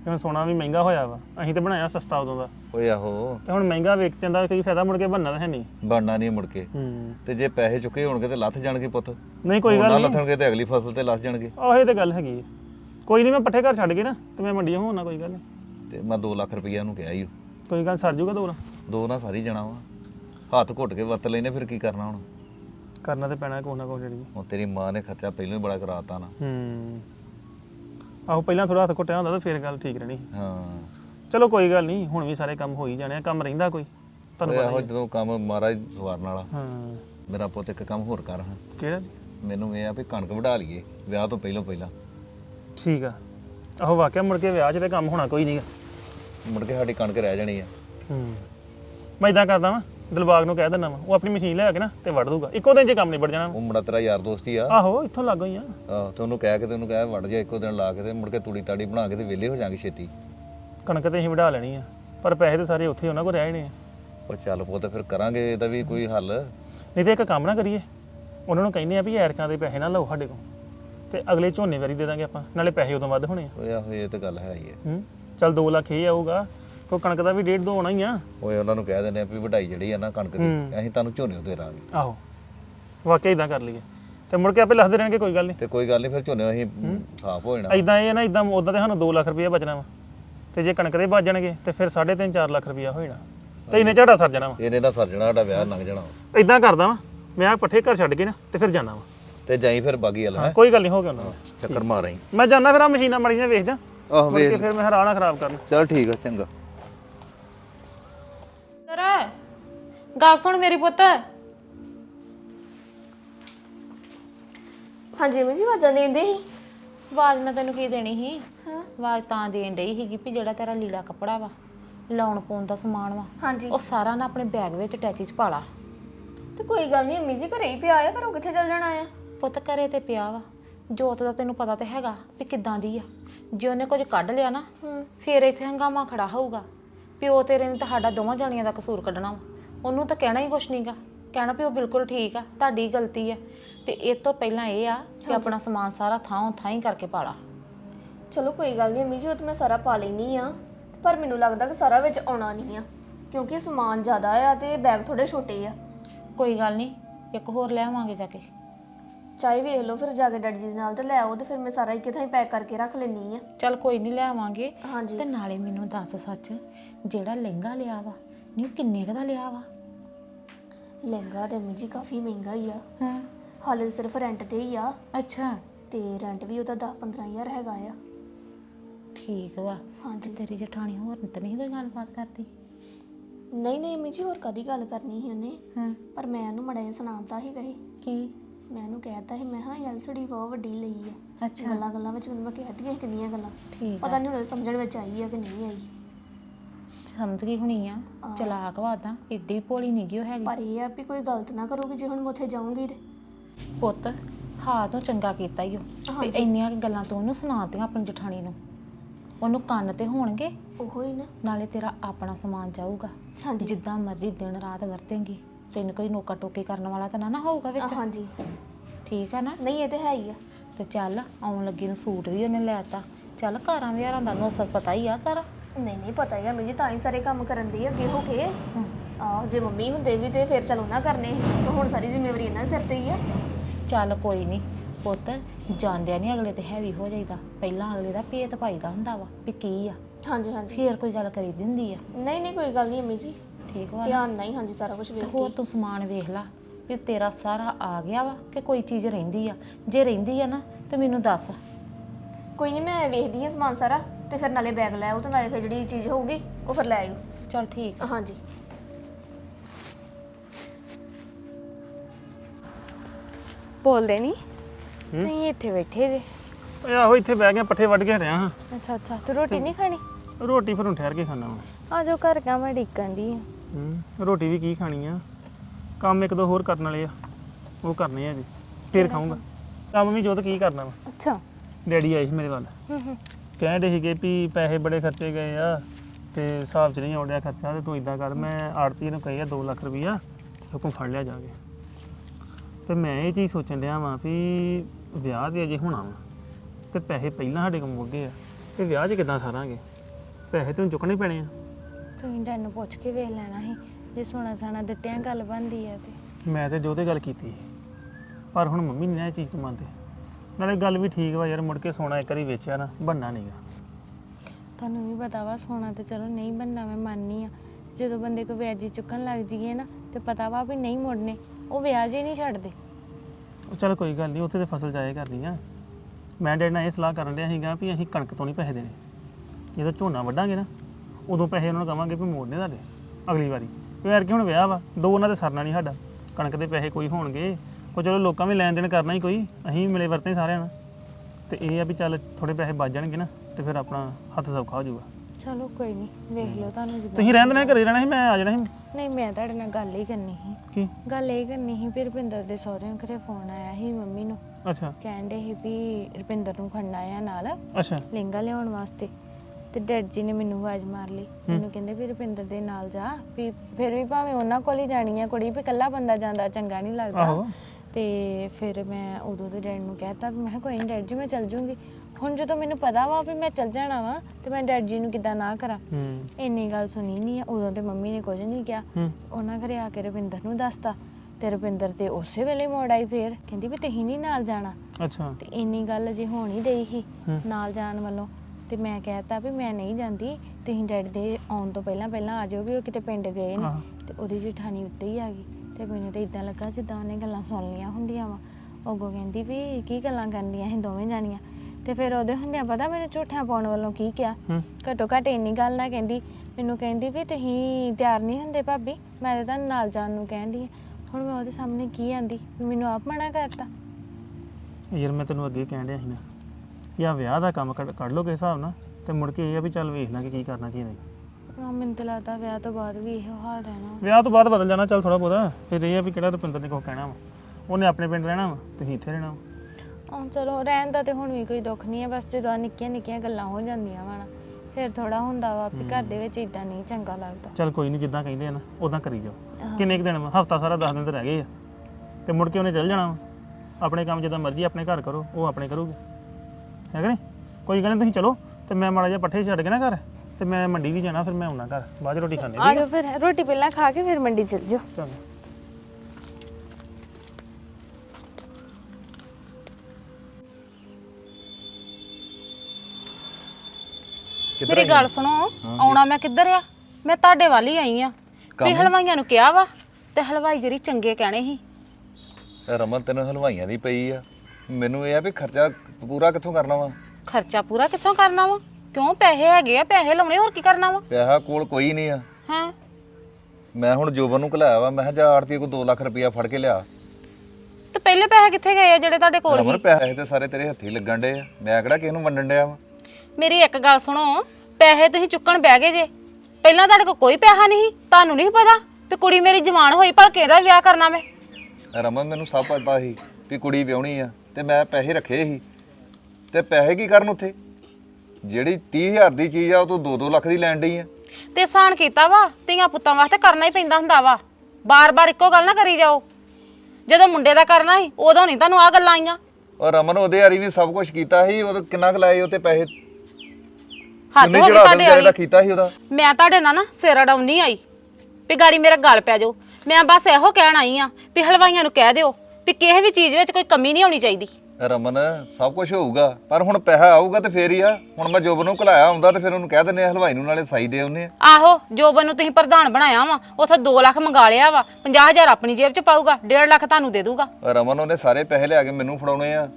ਤੇ ਹੁਣ ਸੋਨਾ ਵੀ ਮਹਿੰਗਾ ਹੋਇਆ ਵਾ ਅਸੀਂ ਤੇ ਬਣਾਇਆ ਸਸਤਾ ਉਦੋਂ ਦਾ। ਓਏ ਆਹੋ। ਤੇ ਹੁਣ ਮਹਿੰਗਾ ਵੇਚ ਜਾਂਦਾ ਕੋਈ ਫਾਇਦਾ ਮੁੜ ਕੇ ਤਾਂ ਹੈ ਨਹੀਂ। ਬਣਨਾ ਨਹੀਂ ਮੁੜ ਕੇ। ਹੂੰ। ਤੇ ਜੇ ਪੈਸੇ ਚੁੱਕੇ ਹੋਣਗੇ ਤੇ ਲੱਥ ਜਾਣਗੇ ਪੁੱਤ। ਨਹੀਂ ਕੋਈ ਗੱਲ ਨਾ ਨਹੀਂ। ਲੱਥਣਗੇ ਤੇ ਅਗਲੀ ਫਸਲ ਤੇ ਲੱਥ ਜਾਣਗੇ। ਆਹ ਇਹ ਤੇ ਗੱਲ ਹੈਗੀ ਹੈ। ਕੋਈ ਨਹੀਂ ਮੈਂ ਪੱਠੇ ਘਰ ਛੱਡ ਕੇ ਨਾ ਤੇ ਮੈਂ ਮੰਡੀਆਂ ਹੋਣਾ ਕੋਈ ਗੱਲ ਨਹੀਂ। ਤੇ ਮੈਂ 2 ਲੱਖ ਰੁਪਈਆ ਨੂੰ ਕਿਹਾ ਹੀ ਕੋਈ ਗੱਲ ਸਰ ਜੂਗਾ ਦੋਰਾ ਦੋ ਨਾ ਸਾਰੀ ਜਾਣਾ ਵਾ। ਹੱਥ ਘੁੱਟ ਕੇ ਵਰਤ ਲੈਨੇ ਫਿਰ ਕੀ ਕਰਨਾ ਹੁਣ? ਕਰਨਾ ਤੇ ਪੈਣਾ ਕੋਈ ਨਾ ਕੋਈ ਜਿਹੜੀ। ਹੁਣ ਤੇਰੀ ਮਾਂ ਨੇ ਖਰਚਾ ਪਹਿਲਾਂ ਹੀ ਬੜਾ ਕਰਾਤਾ ਨਾ। ਹੂੰ। ਆਹੋ ਪਹਿਲਾਂ ਥੋੜਾ ਹੱਥ ਘੁੱਟਿਆ ਹੁੰਦਾ ਤਾਂ ਫਿਰ ਗੱਲ ਠੀਕ ਰਹਿਣੀ। ਹਾਂ। ਚਲੋ ਕੋਈ ਗੱਲ ਨਹੀਂ ਹੁਣ ਵੀ ਸਾਰੇ ਕੰਮ ਹੋ ਹੀ ਜਾਣੇ ਆ ਕੰਮ ਰਹਿੰਦਾ ਕੋਈ। ਤੁਹਾਨੂੰ ਪਤਾ ਆਹੋ ਹੀ ਜਦੋਂ ਕੰਮ ਮਹਾਰਾਜ ਸਵਾਰਨ ਵਾਲਾ। ਹੈ। ਹਾਂ ਮੇਰਾ ਪੁੱਤ ਇੱਕ ਕੰਮ ਹੋਰ ਕਰ ਹਾਂ। ਕਿਹੜਾ? ਮੈਨੂੰ ਇਹ ਆ ਵੀ ਕਣਕ ਵਢਾ ਲਈਏ ਵਿਆਹ ਤੋਂ ਪਹਿਲਾਂ ਪਹਿਲਾਂ। ਠੀਕ ਆ। ਆਹੋ ਵਾਕਿਆ ਮੁੜ ਕੇ ਵਿਆਹ 'ਚ ਤੇ ਕੰਮ ਹੋਣਾ ਕੋਈ ਨਹੀਂਗਾ ਮੁੜ ਕੇ ਸਾਡੀ ਕਣਕ ਰਹਿ ਜਾਣੀ ਆ। ਹੂੰ। ਮੈਂ ਇਦਾਂ ਕਰਦਾ ਵਾਂ ਦਿਲਬਾਗ ਨੂੰ ਕਹਿ ਦਿੰਦਾ ਵਾਂ ਉਹ ਆਪਣੀ ਮਸ਼ੀਨ ਲੈ ਕੇ ਨਾ ਤੇ ਵੱਢ ਦੂਗਾ ਇੱਕੋ ਦਿਨ 'ਚ ਕੰਮ ਨਿਬੜ ਜਾਣਾ। ਵਾ। ਉਹ ਮੁੰਡਾ ਤੇਰਾ ਯਾਰ ਦੋਸਤ ਹੀ ਆ। ਆਹੋ ਇੱਥੋਂ ਲੱਗ ਗਈ ਆ। ਆਹ ਤੇ ਉਹਨੂੰ ਕਹਿ ਕੇ ਤੇ ਉਹਨੂੰ ਕਹਿ ਵੱਢ ਜਾ ਇੱਕੋ ਦਿਨ ਲਾ ਕੇ ਤੇ ਮੁੜ ਕੇ ਤੂੜੀ ਤਾੜੀ ਬਣਾ ਕੇ ਤੇ ਵਿਹਲੇ ਹੋ ਜਾਾਂਗੇ ਛੇਤੀ। ਕਣਕ ਤੇ ਅਸੀਂ ਵਢਾ ਲੈਣੀ ਆ ਪਰ ਪੈਸੇ ਤੇ ਸਾਰੇ ਉੱਥੇ ਉਹਨਾਂ ਕੋਲ ਰਹਿ ਜਾਣੇ ਆ। ਉਹ ਚੱਲ ਪੁੱਤ ਫਿਰ ਕਰਾਂਗੇ ਇਹਦਾ ਵੀ ਕੋਈ ਹੱਲ। ਨਹੀਂ ਤੇ ਇੱਕ ਕੰਮ ਨਾ ਕਰੀਏ ਉਹਨਾਂ ਨੂੰ ਕਹਿੰਦੇ ਆ ਵੀ ਐਰਕਾਂ ਦੇ ਪੈਸੇ ਨਾ ਲਓ ਸਾਡੇ ਕੋਲ ਤੇ ਅਗਲੇ ਝੋਨੇ ਵਾਰੀ ਦੇ ਦਾਂਗੇ ਆਪਾਂ ਨਾਲੇ ਪੈਸੇ ਉਦੋਂ ਵੱਧ ਹੋਣੇ ਆ। ਓਏ ਆਹੋ ਇਹ ਤੇ ਗੱਲ ਹੈ ਹੀ ਹੈ ਹੂੰ ਚੱਲ 2 ਲੱਖ ਇਹ ਆਊਗਾ ਕੋ ਕਣਕ ਦਾ ਵੀ ਡੇਢ ਦੋ ਹੋਣਾ ਹੀ ਆ। ਓਏ ਉਹਨਾਂ ਨੂੰ ਕਹਿ ਦਿੰਦੇ ਆ ਵੀ ਵਢਾਈ ਜਿਹੜੀ ਆ ਨਾ ਕਣਕ ਦੀ ਅਸੀਂ ਤੁਹਾਨੂੰ ਝੋਨੇ ਦੇ ਦਾਂਗੇ ਆਹੋ। ਵਾਕਿਆ ਇਦਾਂ ਕਰ ਲਈਏ। ਤੇ ਮੁੜ ਕੇ ਆਪੇ ਲਿਖਦੇ ਰਹਿਣਗੇ ਕੋਈ ਗੱਲ ਨਹੀਂ। ਤੇ ਕੋਈ ਗੱਲ ਨਹੀਂ ਫਿਰ ਝੋਨੇ ਅਸੀਂ ਸਾਫ਼ ਹੋ ਜਾਣਾ। ਇਦਾਂ ਇਹ ਆ ਨਾ ਇਦਾਂ ਉਦਾਂ ਤੇ ਸਾਨੂੰ 2 ਲੱਖ ਰੁਪਏ ਬਚਣਾ ਵਾ। ਤੇ ਜੇ ਕਣਕ ਦੇ ਬਚ ਜਾਣਗੇ ਤੇ ਫਿਰ 3.5 4 ਲੱਖ ਰੁਪਇਆ ਹੋ ਜਾਣਾ। ਤੇ ਇਹਨੇ ਝਾੜਾ ਸਰ ਜਾਣਾ ਵਾ। ਇਹਨੇ ਨਾ ਸਰ ਜਾਣਾ ਸਾਡਾ ਵਿਆਹ ਲੰਘ ਜਾਣਾ ਇਦਾਂ ਕਰਦਾ ਵਾ ਮੈਂ ਆਹ ਪੱਠੇ ਘਰ ਛੱਡ ਕੇ ਨਾ ਤੇ ਫਿਰ ਜਾਣਾ ਵਾ। ਤੇ ਜਾਈ ਫਿਰ ਬਾਗੀ ਵਾਲਾ ਹੈਂ। ਕੋਈ ਗੱਲ ਨਹੀਂ ਹੋ ਗਿਆ ਉਹਨਾਂ ਦਾ। ਚੱਕਰ ਮਾਰ ਆਈ। ਮੈਂ ਜਾਣਾ ਫਿਰ ਆ ਮਸ਼ੀਨਾਂ ਮੜੀਆਂ ਵੇਖਦਾ ਆਹ ਵੇਖ ਫਿਰ ਮੈਂ ਹੈਰਾਨਾ ਖਰਾਬ ਕਰਨ। ਚਲ ਠੀਕ ਆ ਚੰਗਾ। ਗੱਲ ਸੁਣ ਮੇਰੀ ਪੁੱਤ। ਹਾਂਜੀ ਮੰਮੀ ਜੀ ਆਵਾਜ਼ਾਂ ਦੇਂਦੇ ਸੀ? ਆਵਾਜ਼ ਮੈਂ ਤੈਨੂੰ ਕੀ ਦੇਣੀ ਸੀ? ਆਵਾਜ਼ ਤਾਂ ਦੇਣ ਡਈ ਸੀਗੀ ਵੀ ਜਿਹੜਾ ਤੇਰਾ ਲੀੜਾ ਕੱਪੜਾ ਵਾ ਲਾਉਣ ਪਾਉਣ ਦਾ ਸਮਾਨ ਵਾ ਹਾਂਜੀ। ਉਹ ਸਾਰਾ ਨਾ ਆਪਣੇ ਬੈਗ ਵਿੱਚ ਅਟੈਚੀ ਚ ਪਾ ਲਾ। ਤੇ ਕੋਈ ਗੱਲ ਨਹੀਂ ਮੰਮੀ ਜੀ ਘਰੇ ਹੀ ਪਿਆ ਆ ਘਰੋਂ ਕਿੱਥੇ ਚੱਲ ਜਾਣਾ ਆ? ਪੁੱਤ ਘਰੇ ਤੇ ਪਿਆ ਵਾ। ਜੋਤ ਦਾ ਤੈਨੂੰ ਪਤਾ ਤੇ ਹੈਗਾ ਵੀ ਕਿੱਦਾਂ ਦੀ ਆ। ਜੇ ਉਹਨੇ ਕੁਝ ਕੱਢ ਲਿਆ ਨਾ ਫੇਰ ਇੱਥੇ ਹੰਗਾਮਾ ਖੜਾ ਹੋਊਗਾ। ਪਿਓ ਤੇਰੇ ਨੇ ਤੁਹਾਡਾ ਦੋਵਾਂ ਜਾਣੀਆਂ ਦਾ ਕਸੂਰ ਕੱਢਣਾ ਵਾ। ਉਹਨੂੰ ਤਾਂ ਕਹਿਣਾ ਹੀ ਕੁਛ ਨਹੀਂਗਾ। ਕਹਿਣਾ ਵੀ ਉਹ ਬਿਲਕੁਲ ਠੀਕ ਆ ਤੁਹਾਡੀ ਗਲਤੀ ਆ। ਤੇ ਇਹ ਤੋਂ ਪਹਿਲਾਂ ਇਹ ਆ ਕਿ ਆਪਣਾ ਸਮਾਨ ਸਾਰਾ ਥਾਂ ਥਾਂ ਹੀ ਕਰਕੇ ਪਾਲਾ। ਚਲੋ ਕੋਈ ਗੱਲ ਨਹੀਂ ਜੀ ਉਹ ਤਾਂ ਮੈਂ ਸਾਰਾ ਪਾ ਲੈਣੀ ਆ। ਪਰ ਮੈਨੂੰ ਲੱਗਦਾ ਕਿ ਸਾਰਾ ਵਿੱਚ ਆਉਣਾ ਨਹੀਂ ਆ। ਕਿਉਂਕਿ ਸਮਾਨ ਜ਼ਿਆਦਾ ਆ ਤੇ ਬੈਗ ਥੋੜੇ ਛੋਟੇ ਆ। ਕੋਈ ਗੱਲ ਨਹੀਂ ਇੱਕ ਹੋਰ ਲੈ ਆਵਾਂਗੇ ਜਾ ਕੇ। ਚਾਹੇ ਵੇਖ ਲਓ ਫਿਰ ਜਾ ਕੇ ਡੈਡੀ ਜੀ ਦੇ ਨਾਲ ਤੇ ਲੈ ਆਓ ਤੇ ਫਿਰ ਮੈਂ ਸਾਰਾ ਇੱਕ ਥਾਂ ਹੀ ਪੈਕ ਕਰਕੇ ਰੱਖ ਲੈਣੀ ਆ। ਚੱਲ ਕੋਈ ਨਹੀਂ ਲੈ ਆਵਾਂਗੇ। ਹਾਂਜੀ। ਤੇ ਨਾਲੇ ਮੈਨੂੰ ਦੱਸ ਸੱਚ ਜਿਹੜਾ ਲਹਿੰਗਾ ਲਿਆ ਵਾ ਨੀ ਉਹ ਕਿੰਨੇ ਕੁ ਦਾ ਲਿਆ ਵਾ? ਲਹਿੰਗਾ ਤੇ ਮੰਮੀ ਜੀ ਕਾਫੀ ਮਹਿੰਗਾ ਹੀ ਆ। ਹਾਂ। ਹਾਲੇ ਸਿਰਫ ਰੈਂਟ ਤੇ ਹੀ ਆ। ਅੱਛਾ। ਤੇ ਰੈਂਟ ਵੀ ਉਹਦਾ 10 15000 ਹੈਗਾ ਆ। ਠੀਕ ਵਾ। ਹਾਂਜੀ। ਤੇਰੀ ਜਠਾਣੀ ਹੋਰ ਤਾਂ ਨਹੀਂ ਕੋਈ ਗੱਲਬਾਤ ਕਰਦੀ? ਨਹੀਂ ਨਹੀਂ ਮੰਮੀ ਜੀ ਹੋਰ ਕਦੀ ਗੱਲ ਕਰਨੀ ਸੀ ਉਹਨੇ? ਹਾਂ। ਪਰ ਮੈਂ ਉਹਨੂੰ ਮੜਾ ਜਿਹਾ ਸੁਣਾਤਾ ਸੀ ਵੈਸੇ ਕੀ? ਮੈਂ ਉਹਨੂੰ ਕਹਿਤਾ ਸੀ ਮੈਂ ਹਾਂ ਐਲਸੀਡੀ ਬਹੁਤ ਵੱਡੀ ਲਈ ਆ। ਅੱਛਾ। ਗੱਲਾਂ ਗੱਲਾਂ ਵਿੱਚ ਮੈਨੂੰ ਮੈਂ ਸੀ ਕਿੰਨੀਆਂ ਗੱਲਾਂ। ਠੀਕ ਪਤਾ ਨਹੀਂ ਹੁਣ ਸਮਝਣ ਵਿੱਚ ਆਈ ਆ ਕਿ ਨਹੀਂ ਆਈ। ਸਮਝ ਗਈ ਹੁਣੀ ਆ ਚਲਾਕ ਵਾਦਾ ਏਡੀ ਭੋਲੀ ਨਹੀਂ ਗਿਓ ਹੈਗੀ। ਪਰ ਇਹ ਆ ਵੀ ਕੋਈ ਗਲਤ ਨਾ ਕਰੂਗੀ ਜੇ ਹੁਣ ਮੈਂ ਉੱਥੇ ਜਾਊਂਗੀ ਤੇ। ਪੁੱਤ ਹਾਂ ਤੂੰ ਚੰਗਾ ਕੀਤਾ ਈ ਓ। ਤੇ ਇੰਨੀਆਂ ਕੁ ਗੱਲਾਂ ਤੂੰ ਉਹਨੂੰ ਸੁਣਾਤੀਆਂ ਆਪਣੀ ਜਠਾਣੀ ਨੂੰ। ਉਹਨੂੰ ਕੰਨ ਤੇ ਹੋਣਗੇ ਉਹੋ ਹੀ ਨਾ। ਨਾਲੇ ਤੇਰਾ ਆਪਣਾ ਸਮਾਨ ਜਾਊਗਾ। ਹਾਂਜੀ। ਜਿੱਦਾਂ ਮਰਜ਼ੀ ਦਿਨ ਰਾਤ ਵਰਤੇਂਗੀ ਤੈਨੂੰ ਕੋਈ ਨੋਕਾ ਟੋਕੀ ਕਰਨ ਵਾਲਾ ਤਾਂ ਨਾ ਨਾ ਹੋਊਗਾ ਵਿੱਚ। ਹਾਂਜੀ। ਠੀਕ ਆ ਨਾ? ਨਹੀਂ ਇਹ ਤੇ ਹੈ ਹੀ ਆ। ਤੇ ਚੱਲ ਆਉਣ ਲੱਗੀ ਨੂੰ ਸੂਟ ਵੀ ਉਹਨੇ ਲੈਤਾ ਚੱਲ ਘਰਾਂ ਵਿਹਾਰਾਂ ਦਾ ਨੂੰ ਅਸਰ ਪਤਾ ਹੀ ਆ ਸਾਰਾ। ਨਹੀਂ ਨਹੀਂ ਪਤਾ ਹੀ ਆ ਮੇਰੀ ਤਾਂ ਹੀ ਸਾਰੇ ਕੰਮ ਕਰਨ ਦੀ ਅੱਗੇ ਹੋ ਕੇ। ਆਹ ਜੇ ਮੰਮੀ ਹੁੰਦੇ ਵੀ ਤੇ ਫਿਰ ਚਲੋ ਨਾ ਕਰਨੇ ਤਾਂ ਹੁਣ ਸਾਰੀ ਜ਼ਿੰਮੇਵਾਰੀ ਇਹਨਾਂ ਦੇ ਸਿਰ ਤੇ ਹੀ ਆ। ਚੱਲ ਕੋਈ ਨਹੀਂ ਪੁੱਤ ਜਾਂਦਿਆਂ ਨਹੀਂ ਅਗਲੇ ਤੇ ਹੈਵੀ ਹੋ ਜਾਈਦਾ। ਪਹਿਲਾਂ ਅਗਲੇ ਦਾ ਭੇਤ ਪਾਈਦਾ ਹੁੰਦਾ ਵਾ ਵੀ ਕੀ ਆ। ਹਾਂਜੀ ਹਾਂਜੀ। ਫੇਰ ਕੋਈ ਗੱਲ ਕਰੀ ਦਿੰਦੀ ਆ। ਨਹੀਂ ਨਹੀਂ ਕੋਈ ਗੱਲ ਨਹੀਂ ਅੰਮੀ ਜੀ। ਠੀਕ ਵਾ ਨਾ? ਧਿਆਨ ਨਹੀਂ ਹਾਂਜੀ ਸਾਰਾ ਕੁਝ ਤੇ ਵੇਖ ਹੋਰ ਕੇ। ਤੂੰ ਸਮਾਨ ਵੇਖ ਲਾ ਵੀ ਤੇਰਾ ਸਾਰਾ ਆ ਗਿਆ ਵਾ ਕਿ ਕੋਈ ਚੀਜ਼ ਰਹਿੰਦੀ ਆ। ਜੇ ਰਹਿੰਦੀ ਆ ਨਾ ਤੇ ਮੈਨੂੰ ਦੱਸ। ਕੋਈ ਨਹੀਂ ਮੈਂ ਵੇਖਦੀ ਹਾਂ ਸਮਾਨ ਸਾਰਾ। ਤੇ ਫਿਰ ਨਾਲੇ ਬੈਗ ਲੈ ਆਓ ਤੇ ਨਾਲੇ ਫਿਰ ਜਿਹੜੀ ਚੀਜ਼ ਹੋਊਗੀ ਉਹ ਫਿਰ ਲੈ ਆਇਓ। ਚੱਲ ਠੀਕ। ਹਾਂਜੀ। ਬੋਲਦੇ ਨਹੀਂ ਤੁਸੀਂ ਇੱਥੇ ਬੈਠੇ ਜੇ। ਓਏ ਆਹੋ ਇੱਥੇ ਬਹਿ ਗਿਆ ਪੱਠੇ ਵੱਢ ਕੇ ਹਟਿਆ ਹਾਂ ਅੱਛਾ ਅੱਛਾ। ਤੂੰ ਰੋਟੀ ਨਹੀਂ ਖਾਣੀ? ਰੋਟੀ ਫਿਰ ਹੁਣ ਠਹਿਰ ਕੇ ਖਾਣਾ ਵਾ। ਆ ਜੋ ਘਰ ਕਾ ਮੈਂ ਡਿੱਕਣ ਦੀ ਹੂੰ ਰੋਟੀ ਵੀ ਕੀ ਖਾਣੀ ਆ? ਕੰਮ ਇੱਕ ਦੋ ਹੋਰ ਕਰਨ ਵਾਲੇ ਆ। ਉਹ ਕਰਨੇ ਆ ਜੀ ਫੇਰ ਖਾਊਂਗਾ। ਕੰਮ ਵੀ ਜੋਤ ਕੀ ਕਰਨਾ ਵਾ? ਅੱਛਾ। ਡੈਡੀ ਆਏ ਸੀ ਮੇਰੇ ਵੱਲ। ਹੂੰ ਹੂੰ। ਕਹਿੰਦੇ ਸੀਗੇ ਵੀ ਪੈਸੇ ਬੜੇ ਖਰਚੇ ਗਏ ਆ ਤੇ ਹਿਸਾਬ 'ਚ ਨਹੀਂ ਆਉਂਦਿਆ ਖਰਚਾ ਤੇ ਤੂੰ ਇਦਾਂ ਕਰ ਮੈਂ ਆੜਤੀ ਨੂੰ ਕਹੀ ਆ 2 ਲੱਖ ਰੁਪਈਆ ਹੁਕਮ ਫੜ ਲਿਆ ਜਾ ਕੇ ਤੇ ਮੈਂ ਇਹ ਚੀਜ਼ ਸੋਚਣ ਡਿਆ ਵਾਂ ਵੀ ਵਿਆਹ ਦੇ ਅਜੇ ਹੋਣਾ ਵਾ ਤੇ ਪੈਸੇ ਪਹਿਲਾਂ ਸਾਡੇ ਕੋਲ ਮੁੱਕ ਗਏ ਆ ਤੇ ਵਿਆਹ 'ਚ ਕਿੱਦਾਂ ਸਾਰਾਂਗੇ? ਪੈਸੇ ਤੈਨੂੰ ਚੁੱਕਣੇ ਪੈਣੇ ਆ। ਤੁਸੀਂ ਡੈਡ ਨੂੰ ਪੁੱਛ ਕੇ ਵੇਖ ਲੈਣਾ ਸੀ ਜੇ ਸੋਨਾ ਸਾਨਾ ਦਿੱਤਿਆਂ ਗੱਲ ਬੰਦੀ ਆ ਤੇ। ਮੈਂ ਤੇ ਜੋਤੇ ਗੱਲ ਕੀਤੀ ਸੀ। ਪਰ ਹੁਣ ਮੰਮੀ ਨਹੀਂ ਨਾ ਇਹ ਚੀਜ਼ ਤੋਂ ਮੰਨਦੇ। ਨਾਲੇ ਗੱਲ ਵੀ ਠੀਕ ਵਾ ਯਾਰ ਮੁੜ ਕੇ ਸੋਨਾ ਇੱਕ ਵਾਰੀ ਵੇਚਿਆ ਨਾ ਬੰਨਾ ਨਹੀਂਗਾ ਤੁਹਾਨੂੰ ਵੀ ਪਤਾ ਵਾ ਸੋਨਾ ਤੇ ਚਲੋ ਨਹੀਂ ਬੰਨਾ ਮੈਂ ਮੰਨਨੀ ਆ। ਜਦੋਂ ਬੰਦੇ ਕੋ ਵਿਆਜੀ ਚੁੱਕਣ ਲੱਗ ਜੀਏ ਨਾ ਤੇ ਪਤਾ ਵਾ ਵੀ ਨਹੀਂ ਮੋੜਨੇ ਉਹ ਵਿਆਜ ਹੀ ਨਹੀਂ ਛੱਡਦੇ। ਉਹ ਚੱਲ ਕੋਈ ਗੱਲ ਨਹੀਂ ਉੱਥੇ ਤੇ ਫਸਲ ਜਾਏ ਕਰਨੀ ਆ। ਮੈਂ ਡੈਡ ਨਾਲ ਇਹ ਸਲਾਹ ਕਰਨ ਰਿਹਾ ਸੀਗਾ ਵੀ ਅਸੀਂ ਕਣਕ ਤੋਂ ਨਹੀਂ ਪੈਸੇ ਦੇਣੇ। ਜਦੋਂ ਝੋਨਾ ਵੱਢਾਂਗੇ ਨਾ ਉਦੋਂ ਪੈਸੇ ਉਹਨਾਂ ਨੂੰ ਕਵਾਂਗੇ ਵੀ ਮੋੜਨੇ ਤੁਹਾਡੇ ਅਗਲੀ ਵਾਰੀ। ਤੇ ਯਾਰ ਕਿ ਹੁਣ ਵਿਆਹ ਵਾ ਦੋ ਉਹਨਾਂ ਦੇ ਸਰਨਾ ਨਹੀਂ ਸਾਡਾ ਕਣਕ ਦੇ ਪੈਸੇ ਕੋਈ ਹੋਣਗੇ। ਕੋ ਚਲੋ ਲੋਕਾਂ ਵੀ ਲੈਣ ਦੇਣ ਕਰਨਾ ਹੀ ਕੋਈ ਅਸੀਂ ਵੀ ਮਿਲੇ ਵਰਤੇ ਸਾਰਿਆਂ ਨਾਲ। ਤੇ ਇਹ ਆ ਵੀ ਚੱਲ ਥੋੜੇ ਪੈਸੇ ਬਚ ਜਾਣਗੇ ਨਾ ਤੇ ਫਿਰ ਆਪਣਾ ਹੱਥ ਸੌਖਾ ਹੋ ਜਾਊਗਾ। ਚਲੋ ਕੋਈ ਨਹੀਂ ਵੇਖ ਲਓ ਤੁਹਾਨੂੰ ਜਿੱਦਾਂ ਤੁਸੀਂ ਰਹਿੰਦੇ ਨੇ ਘਰੇ ਰਹਿਣਾ ਸੀ ਮੈਂ ਆ ਜਾਣਾ ਸੀ। ਨਹੀਂ ਮੈਂ ਤੁਹਾਡੇ ਨਾਲ ਗੱਲ ਹੀ ਕਰਨੀ ਸੀ। ਕੀ? ਗੱਲ ਇਹ ਕਰਨੀ ਸੀ ਵੀ ਰੁਪਿੰਦਰ ਦੇ ਸਹੁਰਿਆਂ ਘਰੇ ਫੋਨ ਆਇਆ ਸੀ ਮੰਮੀ ਨੂੰ। ਅੱਛਾ। ਕਹਿੰਦੇ ਸੀ ਵੀ ਰੁਪਿੰਦਰ ਨੂੰ ਖੜਨਾ ਆ ਨਾਲ ਅੱਛਾ। ਲਹਿੰਗਾ ਲਿਆਉਣ ਵਾਸਤੇ। ਤੇ ਡੈਡ ਜੀ ਨੇ ਮੈਨੂੰ ਆਵਾਜ਼ ਮਾਰ ਲਈ। ਮੈਨੂੰ ਕਹਿੰਦੇ ਵੀ ਰੁਪਿੰਦਰ ਦੇ ਨਾਲ ਜਾ ਵੀ ਫਿਰ ਵੀ ਭਾਵੇਂ ਉਹਨਾਂ ਕੋਲ ਹੀ ਜਾਣੀ ਆ ਕੁੜੀ ਵੀ ਇਕੱਲਾ ਬੰਦਾ ਜਾਂਦਾ ਚੰਗਾ ਨਹੀਂ ਲੱਗਦਾ। ਆਹੋ। ਤੇ ਫਿਰ ਮੈਂ ਉਦੋਂ ਦੇ ਡੈਡ ਨੂੰ ਕਹਿਤਾ ਵੀ ਮੈਂ ਕਿਹਾ ਕੋਈ ਨਹੀਂ ਡੈਡ ਜੀ ਮੈਂ ਚੱਲ ਜੂੰਗੀ। ਹੁਣ ਜਦੋਂ ਮੈਨੂੰ ਪਤਾ ਵਾ ਵੀ ਮੈਂ ਚੱਲ ਜਾਣਾ ਵਾ ਤੇ ਮੈਂ ਡੈਡ ਜੀ ਨੂੰ ਕਿੱਦਾਂ ਨਾ ਕਰਾਂ। ਹੂੰ। ਇੰਨੀ ਗੱਲ ਸੁਣੀ ਨਹੀਂ ਆ ਉਦੋਂ ਤੇ ਮੰਮੀ ਨੇ ਕੁਝ ਨਹੀਂ ਕਿਹਾ। ਹੂੰ। ਉਹਨਾਂ ਘਰੇ ਆ ਕੇ ਰਵਿੰਦਰ ਨੂੰ ਦੱਸਤਾ ਤੇ ਰਵਿੰਦਰ ਤੇ ਉਸੇ ਵੇਲੇ ਮੋੜ ਆਈ ਫੇਰ ਕਹਿੰਦੀ ਵੀ ਤੁਸੀਂ ਨਹੀਂ ਨਾਲ ਜਾਣਾ। ਅੱਛਾ। ਤੇ ਇੰਨੀ ਗੱਲ ਜੇ ਹੋਣੀ ਡਈ ਸੀ ਹੂੰ। ਨਾਲ ਜਾਣ ਵੱਲੋਂ। ਤੇ ਮੈਂ ਕਹਿਤਾ ਵੀ ਮੈਂ ਨਹੀਂ ਜਾਂਦੀ ਤੁਸੀਂ ਡੈਡ ਦੇ ਆਉਣ ਤੋਂ ਪਹਿਲਾਂ ਪਹਿਲਾਂ ਆ ਜਾਓ ਵੀ ਉਹ ਕਿਤੇ ਪਿੰਡ ਗਏ ਨੇ। ਆਹੋ। ਤੇ ਉਹਦੀ ਜਠਾਣੀ ਉੱਤੇ ਹੀ ਆ ਗਈ। ਤੇ ਮੈਨੂੰ ਤਾਂ ਇਦਾਂ ਲੱਗਾ ਜਿੱਦਾਂ ਉਹਨੇ ਗੱਲਾਂ ਸੁਣ ਲੀਆਂ ਹੁੰਦੀਆਂ ਵਾ। ਉਹ ਕਹਿੰਦੀ ਵੀ ਕੀ ਗੱਲਾਂ ਕਰਨੀਆਂ ਸੀ ਦੋਵੇਂ ਜਾਣੀਆਂ। ਤੇ ਫਿਰ ਉਹਦੇ ਹੁੰਦਿਆਂ ਪਤਾ ਮੈਨੂੰ ਝੂਠਿਆਂ ਪਾਉਣ ਵੱਲੋਂ ਕੀ ਕਿਹਾ? ਹੂੰ। ਘੱਟੋ ਘੱਟ ਇੰਨੀ ਗੱਲ ਨਾ ਕਹਿੰਦੀ। ਮੈਨੂੰ ਕਹਿੰਦੀ ਵੀ ਤੁਸੀਂ ਤਿਆਰ ਨਹੀਂ ਹੁੰਦੇ ਭਾਬੀ ਮੈਂ ਤਾਂ ਤੁਹਾਨੂੰ ਨਾਲ ਜਾਣ ਨੂੰ ਕਹਿੰਦੀ ਹੁਣ ਮੈਂ ਉਹਦੇ ਸਾਹਮਣੇ ਕੀ ਆਂਦੀ? ਵੀ ਮੈਨੂੰ ਆਪ ਮਨਾ ਕਰਤਾ। ਯਾਰ ਮੈਂ ਤੈਨੂੰ ਅੱਗੇ ਕਹਿਣ ਡਿਆ ਸੀ ਨਾ ਯਾ ਵਿਆਹ ਦਾ ਕੰਮ ਕੱਢ ਕੱਢ ਲਓ ਕਿਸ ਹਿਸਾਬ ਨਾਲ ਤੇ ਮੁੜ ਕੇ ਇਹ ਆ ਵੀ ਚੱਲ ਵੇਖ ਲਾਂਗੇ ਕੀ ਕਰਨਾ ਕੀ ਨਹੀਂ। ਆ ਮੈਨੂੰ ਤਾਂ ਲੱਗਦਾ ਵਿਆਹ ਤੋਂ ਬਾਅਦ ਵੀ ਇਹੋ ਹਾਲ ਰਹਿਣਾ ਵਿਆਹ ਤੋਂ ਬਾਅਦ ਬਦਲ ਜਾਣਾ ਚੱਲ ਥੋੜਾ ਬਹੁਤਾ। ਫਿਰ ਇਹ ਆ ਵੀ ਕਿਹੜਾ ਰੁਪਿੰਦਰ ਨੇ ਕੁਛ ਕਹਿਣਾ ਵਾ। ਉਹਨੇ ਆਪਣੇ ਪਿੰਡ ਰਹਿਣਾ ਵਾ ਤੁਸੀਂ ਇੱਥੇ ਰਹਿਣਾ ਵਾ। ਆ ਚਲੋ ਰਹਿਣ ਦਾ ਤੇ ਹੁਣ ਵੀ ਕੋਈ ਦੁੱਖ ਨਹੀਂ ਹੈ ਬਸ ਜਦੋਂ ਆਹ ਨਿੱਕੀਆਂ ਨਿੱਕੀਆਂ ਗੱਲਾਂ ਹੋ ਜਾਂਦੀਆਂ ਵਾ ਨਾ ਫਿਰ ਥੋੜਾ ਹੁੰਦਾ ਵਾ ਵੀ ਘਰ ਦੇ ਵਿੱਚ ਇਦਾਂ ਨਹੀਂ ਚੰਗਾ ਲੱਗਦਾ। ਚੱਲ ਕੋਈ ਨਹੀਂ ਜਿੱਦਾਂ ਕਹਿੰਦੇ ਆ ਨਾ ਉਦਾਂ ਕਰੀ ਜਾਓ। ਕਿੰਨੇ ਕੁ ਦਿਨ ਵਾ? ਹਫਤਾ ਸਾਰਾ 10 ਦਿਨ ਤੇ ਰਹਿ ਗਏ ਆ। ਤੇ ਮੁੜ ਕੇ ਉਹਨੇ ਚੱਲ ਜਾਣਾ ਵਾ। ਆਪਣੇ ਕੰਮ ਜਿੱਦਾਂ ਮਰਜ਼ੀ ਆਪਣੇ ਘਰ ਕਰੋ ਉਹ ਆਪਣੇ ਕਰੂਗੀ। ਹੈ ਕਿ ਨਹੀਂ? ਕੋਈ ਗੱਲ ਨਹੀਂ ਤੁਸੀਂ ਚਲੋ ਤੇ ਮੈਂ ਮਾੜਾ ਜਿਹਾ ਪੱਠੇ ਛੱਡ ਕੇ ਨਾ ਘਰ। ਤੇ ਮੈਂ ਮੰਡੀ ਵੀ ਜਾਣਾ ਫਿਰ ਮੈਂ ਆਉਣਾ ਘਰ। ਬਾਅਦ 'ਚ ਰੋਟੀ ਖਾਣੇ ਆ। ਜਾਓ ਫਿਰ ਰੋਟੀ ਪਹਿਲਾਂ ਖਾ ਕੇ ਫਿਰ ਮੰਡੀ ਚੱਲ ਜਾਓ। ਚੱਲ। ਮੇਰੀ ਗੱਲ ਸੁਣੋ ਆਉਣਾ ਮੈਂ ਕਿੱਧਰ ਆ? ਮੈਂ ਤੁਹਾਡੇ ਵੱਲ ਹੀ ਆਈ ਆ। ਵੀ ਹਲਵਾਈਆਂ ਨੂੰ ਕਿਹਾ ਵਾ ਤੇ ਹਲਵਾਈ ਜਿਹੜੀ ਚੰਗੇ ਕਹਿਣੇ ਸੀ। ਰਮਨ ਤੈਨੂੰ ਹਲਵਾਈਆਂ ਦੀ ਪਈ ਆ। ਮੈਨੂੰ ਇਹ ਆ ਵੀ ਖਰਚਾ ਪੂਰਾ ਕਿੱਥੋਂ ਕਰਨਾ ਵਾ? ਖਰਚਾ ਪੂਰਾ ਕਿੱਥੋਂ ਕਰਨਾ ਵਾ? ਕਿਉਂ ਪੈਸੇ ਹੈਗੇ ਆ? ਪੈਸੇ ਲਾਉਣੇ ਹੋਰ ਕੀ ਕਰਨਾ ਵਾ? ਪੈਸਾ ਕੋਲ ਕੋਈ ਨਹੀਂ ਆ। ਹਾਂ। ਮੈਂ ਹੁਣ ਜੋਬਨ ਨੂੰ ਘਲਾਇਆ ਵਾ ਮੈਂ ਕਿਹਾ ਜਾ ਆੜਤੀ ਕੋ 2 ਲੱਖ ਰੁਪਇਆ ਫੜ ਕੇ ਲਿਆ। ਤੇ ਪਹਿਲੇ ਪੈਸੇ ਕਿੱਥੇ ਗਏ ਆ ਜਿਹੜੇ ਤੁਹਾਡੇ ਕੋਲ ਰਮਨ ਪੈਸੇ ਤੇ ਸਾਰੇ ਤੇਰੇ ਹੱਥੀ ਲੱਗਣ ਡੇ ਆ। ਮੈਂ ਕਿਹੜਾ ਕਿਸੇ ਨੂੰ ਵੰਡਣ ਡਿਆ ਵਾ? ਮੇਰੀ ਇੱਕ ਗੱਲ ਸੁਣੋ ਪੈਸੇ ਤੁਸੀਂ ਚੁੱਕਣ ਬਹਿ ਗਏ ਜੇ। ਪਹਿਲਾਂ ਤੁਹਾਡੇ ਕੋਲ ਕੋਈ ਪੈਸਾ ਨਹੀਂ ਸੀ, ਤੁਹਾਨੂੰ ਨਹੀਂ ਪਤਾ ਵੀ ਕੁੜੀ ਮੇਰੀ ਜਵਾਨ ਹੋਈ ਭਲਕੇ ਇਹਦਾ ਵਿਆਹ ਕਰਨਾ ਮੈਂ। ਰਮਨ ਮੈਨੂੰ ਸਭ ਪਤਾ ਸੀ ਵੀ ਕੁੜੀ ਵਿਆਹਣੀ ਆ ਤੇ ਮੈਂ ਪੈਸੇ ਰੱਖੇ ਸੀ। ਤੇ ਪੈਸੇ ਕੀ ਕਰਨ ਉੱਥੇ? ਜਿਹੜੀ 30000 ਦੀ ਚੀਜ਼ ਆ ਉਹ ਤੂੰ 2-2 ਲੱਖ ਦੀ ਲੈਣ ਡਈ ਆ। ਤੇ ਸਾਨ ਕੀਤਾ ਵਾ ਧੀਆਂ ਪੁੱਤਾਂ ਵਾਸਤੇ ਕਰਨਾ ਹੀ ਪੈਂਦਾ ਹੁੰਦਾ ਵਾ। ਬਾਰ-ਬਾਰ ਇੱਕੋ ਗੱਲ ਨਾ ਕਰੀ ਜਾਓ। ਜਦੋਂ ਮੁੰਡੇ ਦਾ ਕਰਨਾ ਸੀ ਉਦੋਂ ਨਹੀਂ ਤੁਹਾਨੂੰ ਆ ਗੱਲਾਂ ਆਈਆਂ। ਔਰ ਰਮਨ ਉਹਦੇ ਹਾਰੀ ਵੀ ਸਭ ਕੁਝ ਕੀਤਾ ਸੀ ਉਹ ਕਿੰਨਾ ਕੁ ਲਾਏ ਉੱਤੇ ਪੈਸੇ ਉਹਨੇ ਹੋ ਗਈ ਤੁਹਾਡੇ ਵਾਲੀ। ਕੀਤਾ ਸੀ ਉਹਦਾ। ਮੈਂ ਤੁਹਾਡੇ ਨਾਲ ਨਾ ਸਿਰ ਅਡਾਉਣ ਨਹੀਂ ਆਈ ਵੀ ਗਾੜੀ ਮੇਰੇ ਗੱਲ ਪੈ ਜਾਓ। ਮੈਂ ਬਸ ਇਹੋ ਕਹਿਣ ਆਈ ਆ ਵੀ ਹਲਵਾਈਆਂ ਨੂੰ ਕਹਿ ਦਿਓ ਵੀ ਕਿਸੇ ਵੀ ਚੀਜ਼ ਵਿੱਚ ਕੋਈ ਕਮੀ ਨਹੀਂ ਹੋਣੀ ਚਾਹੀਦੀ। ਰਮਨ ਸਭ ਕੁਝ ਹੋਊਗਾ। ਪਰ ਹੁਣ ਪੈਸਾ ਆਊਗਾ ਤੇ ਫੇਰ ਹੀ ਆ। ਹੁਣ ਮੈਂ ਜੋਬ ਨੂੰ ਘਲਾਇਆ ਹੁੰਦਾ ਤੇ ਫਿਰ ਉਹਨੂੰ ਕਹਿ ਦਿੰਦੇ ਆ ਹਲਵਾਈ ਨੂੰ ਨਾਲੇ ਸਾਈ ਦੇ ਆਉਂਦੇ ਆ। ਆਹੋ ਜੋਬਨ ਨੂੰ ਤੁਸੀਂ ਪ੍ਰਧਾਨ ਬਣਾਇਆ ਵਾ ਉਥੇ 2 ਲੱਖ ਮੰਗਾ ਲਿਆ ਵਾ। 50000 ਆਪਣੀ ਜੇਬ 'ਚ ਪਾਊਗਾ 1.5 ਲੱਖ ਤੁਹਾਨੂੰ ਦੇ ਦੂਗਾ। ਰਮਨ ਉਹਨੇ ਸਾਰੇ ਪੈਸੇ ਲਿਆ ਕੇ ਮੈਨੂੰ ਫੜਾਉਣੇ ਆ।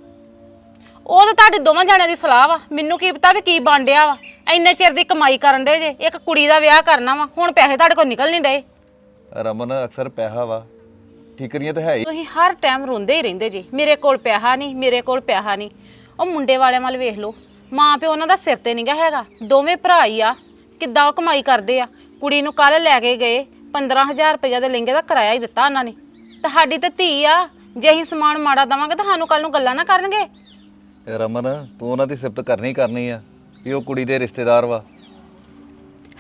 ਉਹ ਤਾਂ ਤੁਹਾਡੇ ਦੋਵਾਂ ਜਾਣਿਆਂ ਦੀ ਸਲਾਹ ਵਾ। ਮੈਨੂੰ ਕੀ ਪਤਾ ਵੀ ਕੀ ਬਣ ਡਿਆ ਵਾ। ਇੰਨੇ ਚਿਰ ਦੀ ਕਮਾਈ ਕਰਨ ਦੇ ਜੇ ਇੱਕ ਕੁੜੀ ਦਾ ਵਿਆਹ ਕਰਨਾ ਵਾ ਹੁਣ ਪੈਸੇ ਤੁਹਾਡੇ ਕੋਲ ਨਿਕਲ ਨਹੀਂ ਡਏ। ਰਮਨ ਅਕਸਰ ਪੈਸਾ ਵਾ। ਠੀਕਰੀਆਂ ਤਾਂ ਹੈ ਹੀ। ਤੁਸੀਂ ਹਰ ਟਾਈਮ ਰੋਂਦੇ ਹੀ ਰਹਿੰਦੇ ਜੀ। ਮੇਰੇ ਕੋਲ ਪੈਸਾ ਨਹੀਂ ਮੇਰੇ ਕੋਲ ਪੈਸਾ ਨਹੀਂ। ਉਹ ਮੁੰਡੇ ਵਾਲਿਆਂ ਵੱਲ ਵੇਖ ਲਓ। ਮਾਂ ਪਿਓ ਉਹਨਾਂ ਦਾ ਸਿਰ ਤੇ ਨਹੀਂਗਾ ਹੈਗਾ। ਦੋਵੇਂ ਭਰਾ ਹੀ ਆ। ਕਿੱਦਾਂ ਉਹ ਕਮਾਈ ਕਰਦੇ ਆ। ਕੁੜੀ ਨੂੰ ਕੱਲ ਲੈ ਕੇ ਗਏ 15000 ਰੁਪਏ ਦੇ ਲਹਿੰਗੇ ਦਾ ਕਿਰਾਇਆ ਹੀ ਦਿੱਤਾ ਉਹਨਾਂ ਨੇ। ਤੇ ਸਾਡੀ ਤੇ ਧੀ ਆ। ਜੇ ਅਸੀਂ ਸਮਾਨ ਮਾੜਾ ਦਵਾਂਗੇ ਤਾਂ ਸਾਨੂੰ ਕੱਲ ਨੂੰ ਗੱਲਾਂ ਨਾ ਕਰਨਗੇ। ਰਮਨ ਤੂੰ ਉਹਨਾਂ ਦੀ ਸਿਫਤ ਕਰਨੀ ਕਰਨੀ ਆ ਵੀ ਉਹ ਕੁੜੀ ਦੇ ਰਿਸ਼ਤੇਦਾਰ ਵਾ।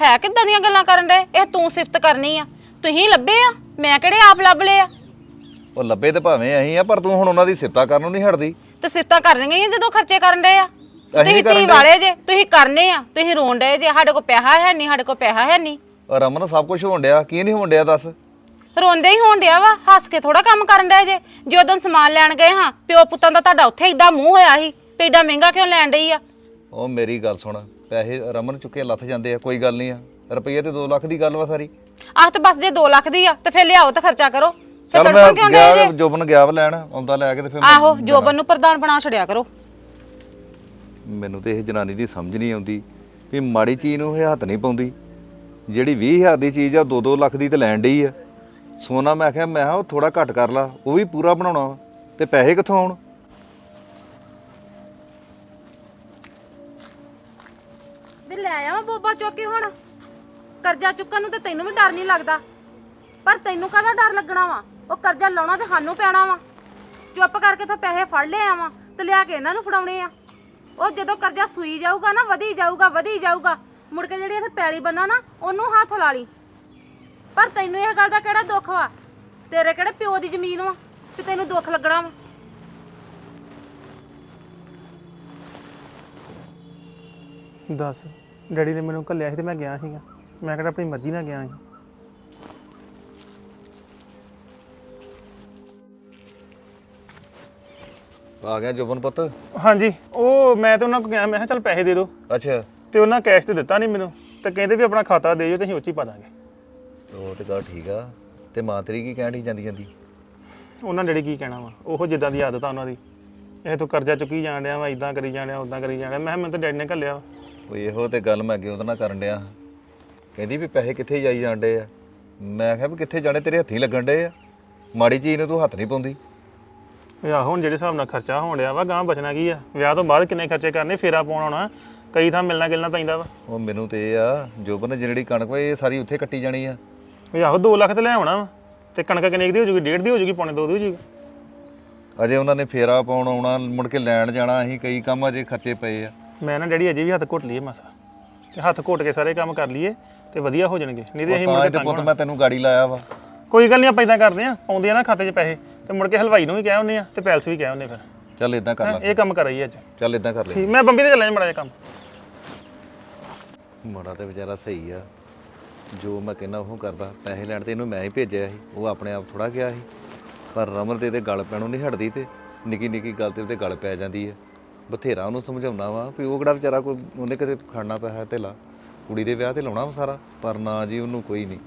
ਹੈ ਕਿੱਦਾਂ ਦੀਆਂ ਗੱਲਾਂ ਕਰਨ ਦੇ ਇਹ ਤੂੰ ਸਿਫਤ ਕਰਨੀ ਆ। ਤੁਸੀਂ ਲੱਭੇ ਆ? ਮੈਂ ਕਿਹੜੇ ਆਪ ਲੱਭ ਲਏ ਆ? ਉਹ ਲੱਭੇ ਤੇ ਭਾਵੇਂ ਅਸੀਂ ਆ ਪਰ ਤੂੰ ਹੁਣ ਉਹਨਾਂ ਦੀ ਸਿਫਤਾਂ ਕਰਨ ਨੂੰ ਨਹੀਂ ਹਟਦੀ। ਤੇ ਹੀ ਆ ਜਦੋਂ ਖਰਚੇ ਕਰਨ ਦੇ ਆ। ਅਸੀਂ ਤੁਸੀਂ ਕਰਨ ਡਏ। ਵਾਲੇ ਜੇ ਤੁਸੀਂ ਕਰਨੇ ਆ ਤੁਸੀਂ ਰੋਣ ਡਏ ਜੇ ਸਾਡੇ ਕੋਲ ਪੈਸਾ ਹੈ ਨਹੀਂ ਸਾਡੇ ਕੋਲ ਪੈਸਾ ਹੈ ਨਹੀਂ। ਔਰ ਰਮਨ ਸਭ ਕੁਝ ਹੋਣ ਡਿਆ ਕੀ ਨਹੀਂ ਹੋਣ ਡਿਆ ਦੱਸ? ਰੋਂਦੇ ਹੀ ਹੋਣ ਡਿਆ ਵਾ ਹੱਸ ਕੇ ਥੋੜਾ ਕੰਮ ਕਰਨ ਡਏ ਜੇ। ਜਦੋਂ ਸਮਾਨ ਲੈਣ ਗਏ ਹਾਂ ਪਿਓ ਪੁੱਤਾਂ ਦਾ ਤੁਹਾਡਾ ਉੱਥੇ ਏਡਾ ਮੂੰਹ ਹੋਇਆ ਸੀ ਵੀ ਏਡਾ ਮਹਿੰਗਾ ਕਿਉਂ ਲੈਣ ਡਈ ਆ? ਉਹ ਮੇਰੀ ਗੱਲ ਸੁਣ ਪੈਸੇ ਰਮਨ ਚੁੱਕੇ ਲੱਥ ਜਾਂਦੇ ਆ ਕੋਈ ਗੱਲ ਨਹੀਂ ਆ। ਰੁਪਈਏ ਤੇ 2 ਲੱਖ ਦੀ ਗੱਲ ਵਾ ਸਾਰੀ। ਆਹ ਤੇ ਬਸ ਜੇ 2 ਲੱਖ ਦੀ ਆ ਤੇ ਫਿਰ ਲਿਆਓ ਤੇ ਖਰਚਾ ਕਰੋ। ਚੱਲ ਕਿਉਂ ਮੈਂ ਗਿਆ ਜੇ? ਜੋਬਨ ਗਿਆ ਵਾ ਲੈਣ ਆਉਂਦਾ ਲੈ ਕੇ ਤੇ ਫਿਰ ਮੈਂ ਆਹੋ ਜੋਬਨ ਨੂੰ ਪ੍ਰਧਾਨ ਬਣਾ ਛੜਿਆ ਕਰੋ। ਮੈਨੂੰ ਤੇ ਇਹ ਜਨਾਨੀ ਦੀ ਸਮਝ ਨਹੀਂ ਆਉਂਦੀ ਵੀ ਮਾੜੀ ਚੀਜ਼ ਨੂੰ ਇਹ ਹੱਥ ਨਹੀਂ ਪਾਉਂਦੀ। ਜਿਹੜੀ 20000 ਦੀ ਚੀਜ਼ ਆ 2-2 ਲੱਖ ਦੀ ਤੇ ਲੈਣ ਡਈ ਆ। ਸੋਨਾ ਮੈਂ ਕਿਹਾ ਮੈਂ ਕਿਹਾ ਉਹ ਥੋੜਾ ਘੱਟ ਕਰ ਲਾ ਉਹ ਵੀ ਪੂਰਾ ਬਣਾਉਣਾ ਵਾ। ਤੇ ਪੈਸੇ ਕਿੱਥੋਂ ਆਉਣ? ਵੀ ਲੈ ਆਵਾਂ ਬੋਬਾ ਚੁੱਕ ਕੇ ਹੁਣ। ਕਰਜ਼ਾ ਚੁੱਕਣ ਨੂੰ ਤੇ ਤੈਨੂੰ ਵੀ ਡਰ ਨਹੀਂ ਲੱਗਦਾ। ਪਰ ਤੈਨੂੰ ਕਾਹਦਾ ਡਰ ਲੱਗਣਾ ਵਾ? ਉਹ ਕਰਜ਼ਾ ਲਾਉਣਾ ਤੇ ਸਾਨੂੰ ਪੈਣਾ ਵਾ। ਚੁੱਪ ਕਰਕੇ ਤਾਂ ਪੈਸੇ ਫੜ ਲਿਆ ਆਵਾਂ ਤੇ ਲਿਆ ਕੇ ਇਹਨਾਂ ਨੂੰ ਫੜਾਉਣੇ ਆ। ਉਹ ਜਦੋਂ ਕਰਜ਼ਾ ਸੂਈ ਜਾਊਗਾ ਨਾ, ਵਧੀ ਜਾਊਗਾ ਵਧੀ ਜਾਊਗਾ, ਮੁੜ ਕੇ ਜਿਹੜੀ ਇੱਥੇ ਪੈਲੀ ਬੰਨਾ ਨਾ, ਉਹਨੂੰ ਹੱਥ ਲਾ ਲਈ। ਪਰ ਤੈਨੂੰ ਇਹ ਗੱਲ ਦਾ ਕਿਹੜਾ ਦੁੱਖ ਵਾ? ਤੇਰੇ ਕਿਹੜੇ ਪਿਓ ਦੀ ਜ਼ਮੀਨ ਵਾ ਤੇ ਤੈਨੂੰ ਦੁੱਖ ਲੱਗਣਾ ਵਾ? ਦੱਸ, ਡੈਡੀ ਨੇ ਮੈਨੂੰ ਘੱਲਿਆ ਸੀ ਤੇ ਮੈਂ ਗਿਆ ਸੀਗਾ। ਮੈਂ ਕਿਹੜਾ ਆਪਣੀ ਮਰਜ਼ੀ ਨਾਲ ਗਿਆ ਸੀ। ਆ ਗਿਆ ਜੋਬਨ ਪੁੱਤ? ਹਾਂਜੀ ਉਹ ਮੈਂ ਤੇ ਉਹਨਾਂ ਕੋਲ ਗਿਆ ਮੈਂ ਕਿਹਾ ਚੱਲ ਪੈਸੇ ਦੇ ਦਿਓ। ਅੱਛਾ। ਤੇ ਉਹਨਾਂ ਕੈਸ਼ ਤੇ ਦਿੱਤਾ ਨਹੀਂ ਮੈਨੂੰ ਤੇ ਕਹਿੰਦੇ ਵੀ ਆਪਣਾ ਖਾਤਾ ਦੇ ਦਿਓ ਤੇ ਅਸੀਂ ਉੱਚ ਪਾ ਦਾਂਗੇ। ਉਹ ਤੇ ਗੱਲ ਠੀਕ ਆ ਤੇ ਮਾਂ ਤੇਰੀ ਕੀ ਕਹਿਣ ਡਈ ਜਾਂਦੀ ਜਾਂਦੀ? ਉਹਨਾਂ ਡੈਡੀ ਕੀ ਕਹਿਣਾ ਵਾ ਉਹ ਜਿੱਦਾਂ ਦੀ ਆਦਤ ਆ ਉਹਨਾਂ ਦੀ। ਇਹ ਤੂੰ ਕਰਜ਼ਾ ਚੁੱਕੀ ਜਾਣ ਡਿਆ ਵਾ ਇਦਾਂ ਕਰੀ ਜਾਣ ਡਿਆ ਉਦਾਂ ਕਰੀ ਜਾਣ ਡਿਆ। ਮੈਂ ਕਿਹਾ ਮੈਨੂੰ ਤਾਂ ਡੈਡੀ ਨੇ ਘੱਲਿਆ ਵਾ। ਉਹ ਇਹੋ ਤੇ ਗੱਲ ਮੈਂ ਅੱਗੇ ਉਹਦੇ ਨਾਲ ਕਰਨ ਡਿਆ। ਕਹਿੰਦੀ ਵੀ ਪੈਸੇ ਕਿੱਥੇ ਜਾਈ ਜਾਂਦੇ ਆ? ਮੈਂ ਕਿਹਾ ਵੀ ਕਿੱਥੇ ਜਾਣੇ ਤੇਰੇ ਹੱਥੀਂ ਲੱਗਣ ਡੇ ਆ? ਮਾੜੀ ਚੀਜ਼ ਨੂੰ ਤੂੰ ਹੱਥ ਨਹੀਂ ਪਾਉਂਦੀ। ਇਹ ਆਹੋ ਹੁਣ ਜਿਹੜੇ ਹਿਸਾਬ ਨਾਲ ਖਰਚਾ ਹੋਣ ਡਿਆ ਵਾ ਗਾਂ ਬਚਣਾ ਕੀ ਆ? ਵਿਆਹ ਤੋਂ ਬਾਅਦ ਕਿੰਨੇ ਖਰਚੇ ਕਰਨੇ ਫੇਰਾ ਪਾਉਣ ਆਉਣਾ ਕਈ ਥਾਂ ਮਿਲਣਾ ਗਿਲਣਾ ਪੈਂਦਾ ਵਾ। ਉਹ ਮੈਨੂੰ ਤੇ ਇਹ ਆ ਜੋਬਨ ਜਿਹੜੀ ਕਣਕ ਵਾ ਇਹ ਸਾਰੀ ਉੱਥੇ ਕੱਟੀ ਜਾਣੀ ਆ। ਵੀ ਆਹੋ 2 ਲੱਖ ਤੇ ਲੈ ਆਉਣਾ ਵਾ ਤੇ ਕਣਕ ਕਿੰਨੇ ਦੀ ਹੋ ਜੂਗੀ? ਡੇਢ ਦੀ ਹੋ ਜੂਗੀ ਪੌਣੇ ਦੋ ਦੀ ਹੋ ਜੂਗੀ? ਅਜੇ ਉਹਨਾਂ ਨੇ ਫੇਰਾ ਪਾਉਣ ਆਉਣਾ ਮੁੜ ਕੇ ਲੈਣ ਜਾਣਾ ਅਸੀਂ ਕਈ ਕੰਮ ਅਜੇ ਖਰਚੇ ਪਏ ਆ। ਮੈਂ ਨਾ ਡੈਡੀ ਅਜੇ ਵੀ ਹੱਥ ਘੁੱਟ ਲਈਏ ਮਸਾ ਤੇ ਹੱਥ ਘੁੱਟ ਕੇ ਸਾਰੇ ਕੰਮ ਕਰ ਲਈਏ ਤੇ ਵਧੀਆ ਹੋ ਜਾਣਗੇ। ਨਹੀਂ ਤੇ ਅਸੀਂ ਤਾਂ ਮੁੜ ਇਹ ਕੇ ਤੇ ਤੰਗ ਪੁੱਤ ਹੋਣਾ। ਮੈਂ ਤੈਨੂੰ ਗਾੜੀ ਲਾਇਆ ਵਾ। ਕੋਈ ਗੱਲ ਨਹੀਂ ਆਪਾਂ ਇਦਾਂ ਕਰਦੇ ਆ ਆਉਂਦੇ ਆ ਨਾ ਖਾਤੇ 'ਚ ਪੈਸੇ ਤੇ ਮੁੜ ਕੇ ਹਲਵਾਈ ਨੂੰ ਵੀ ਕਹਿ ਆਉਂਦੇ ਆ ਤੇ ਪੈਲਸ ਵੀ ਕਹਿ ਆਉਂਦੇ ਫਿਰ। ਚੱਲ ਇਦਾਂ ਕਰ ਹੈਂ, ਲੈ। ਇਹ ਕੰਮ ਕਰਾਈ ਅੱਜ। ਚੱਲ ਇਦਾਂ ਕਰ ਲੈ। ਠੀਕ ਮੈਂ ਬੰਬੀ ਤੇ ਚੱਲਿਆ ਮੜਾ ਜਿਹਾ ਕੰਮ। ਮਾੜਾ ਤੇ ਵਿਚਾਰਾ ਸਹੀ ਆ। ਜੋ ਮੈਂ ਕਹਿੰਦਾ ਉਹ ਕਰਦਾ। ਪੈਸੇ ਲੈਣ ਤੇ ਇਹਨੂੰ ਮੈਂ ਹੀ ਭੇਜਿਆ ਸੀ। ਉਹ ਆਪਣੇ ਆਪ ਥੋੜਾ ਗਿਆ ਸੀ। ਪਰ ਰਮਨ ਦੇ ਤੇ ਗਲ ਪੈਣੋਂ ਨਹੀਂ ਹਟਦੀ ਤੇ ਨਿੱਕੀ ਨਿੱਕੀ ਗੱਲ ਤੇ ਉਹਦੇ ਗਲ ਪੈ ਜਾਂਦੀ ਹੈ ਬਥੇਰਾ ਉਹਨੂੰ ਸਮਝਾਉਣਾ ਵਾ ਵੀ ਉਹ ਕਿਹੜਾ ਵਿਚਾਰਾ ਕੋਈ ਉਹਨੇ ਕਿਤੇ ਖੜਨਾ ਪਿਆ ਹੈ ਧੇਲਾ। ਕੁੜੀ ਦੇ ਵਿਆਹ ਤੇ ਲਾਉਣਾ ਵਾ ਸਾਰਾ। ਪਰ ਨਾ ਜੀ ਉਹਨੂੰ ਕੋਈ ਨਹੀਂ।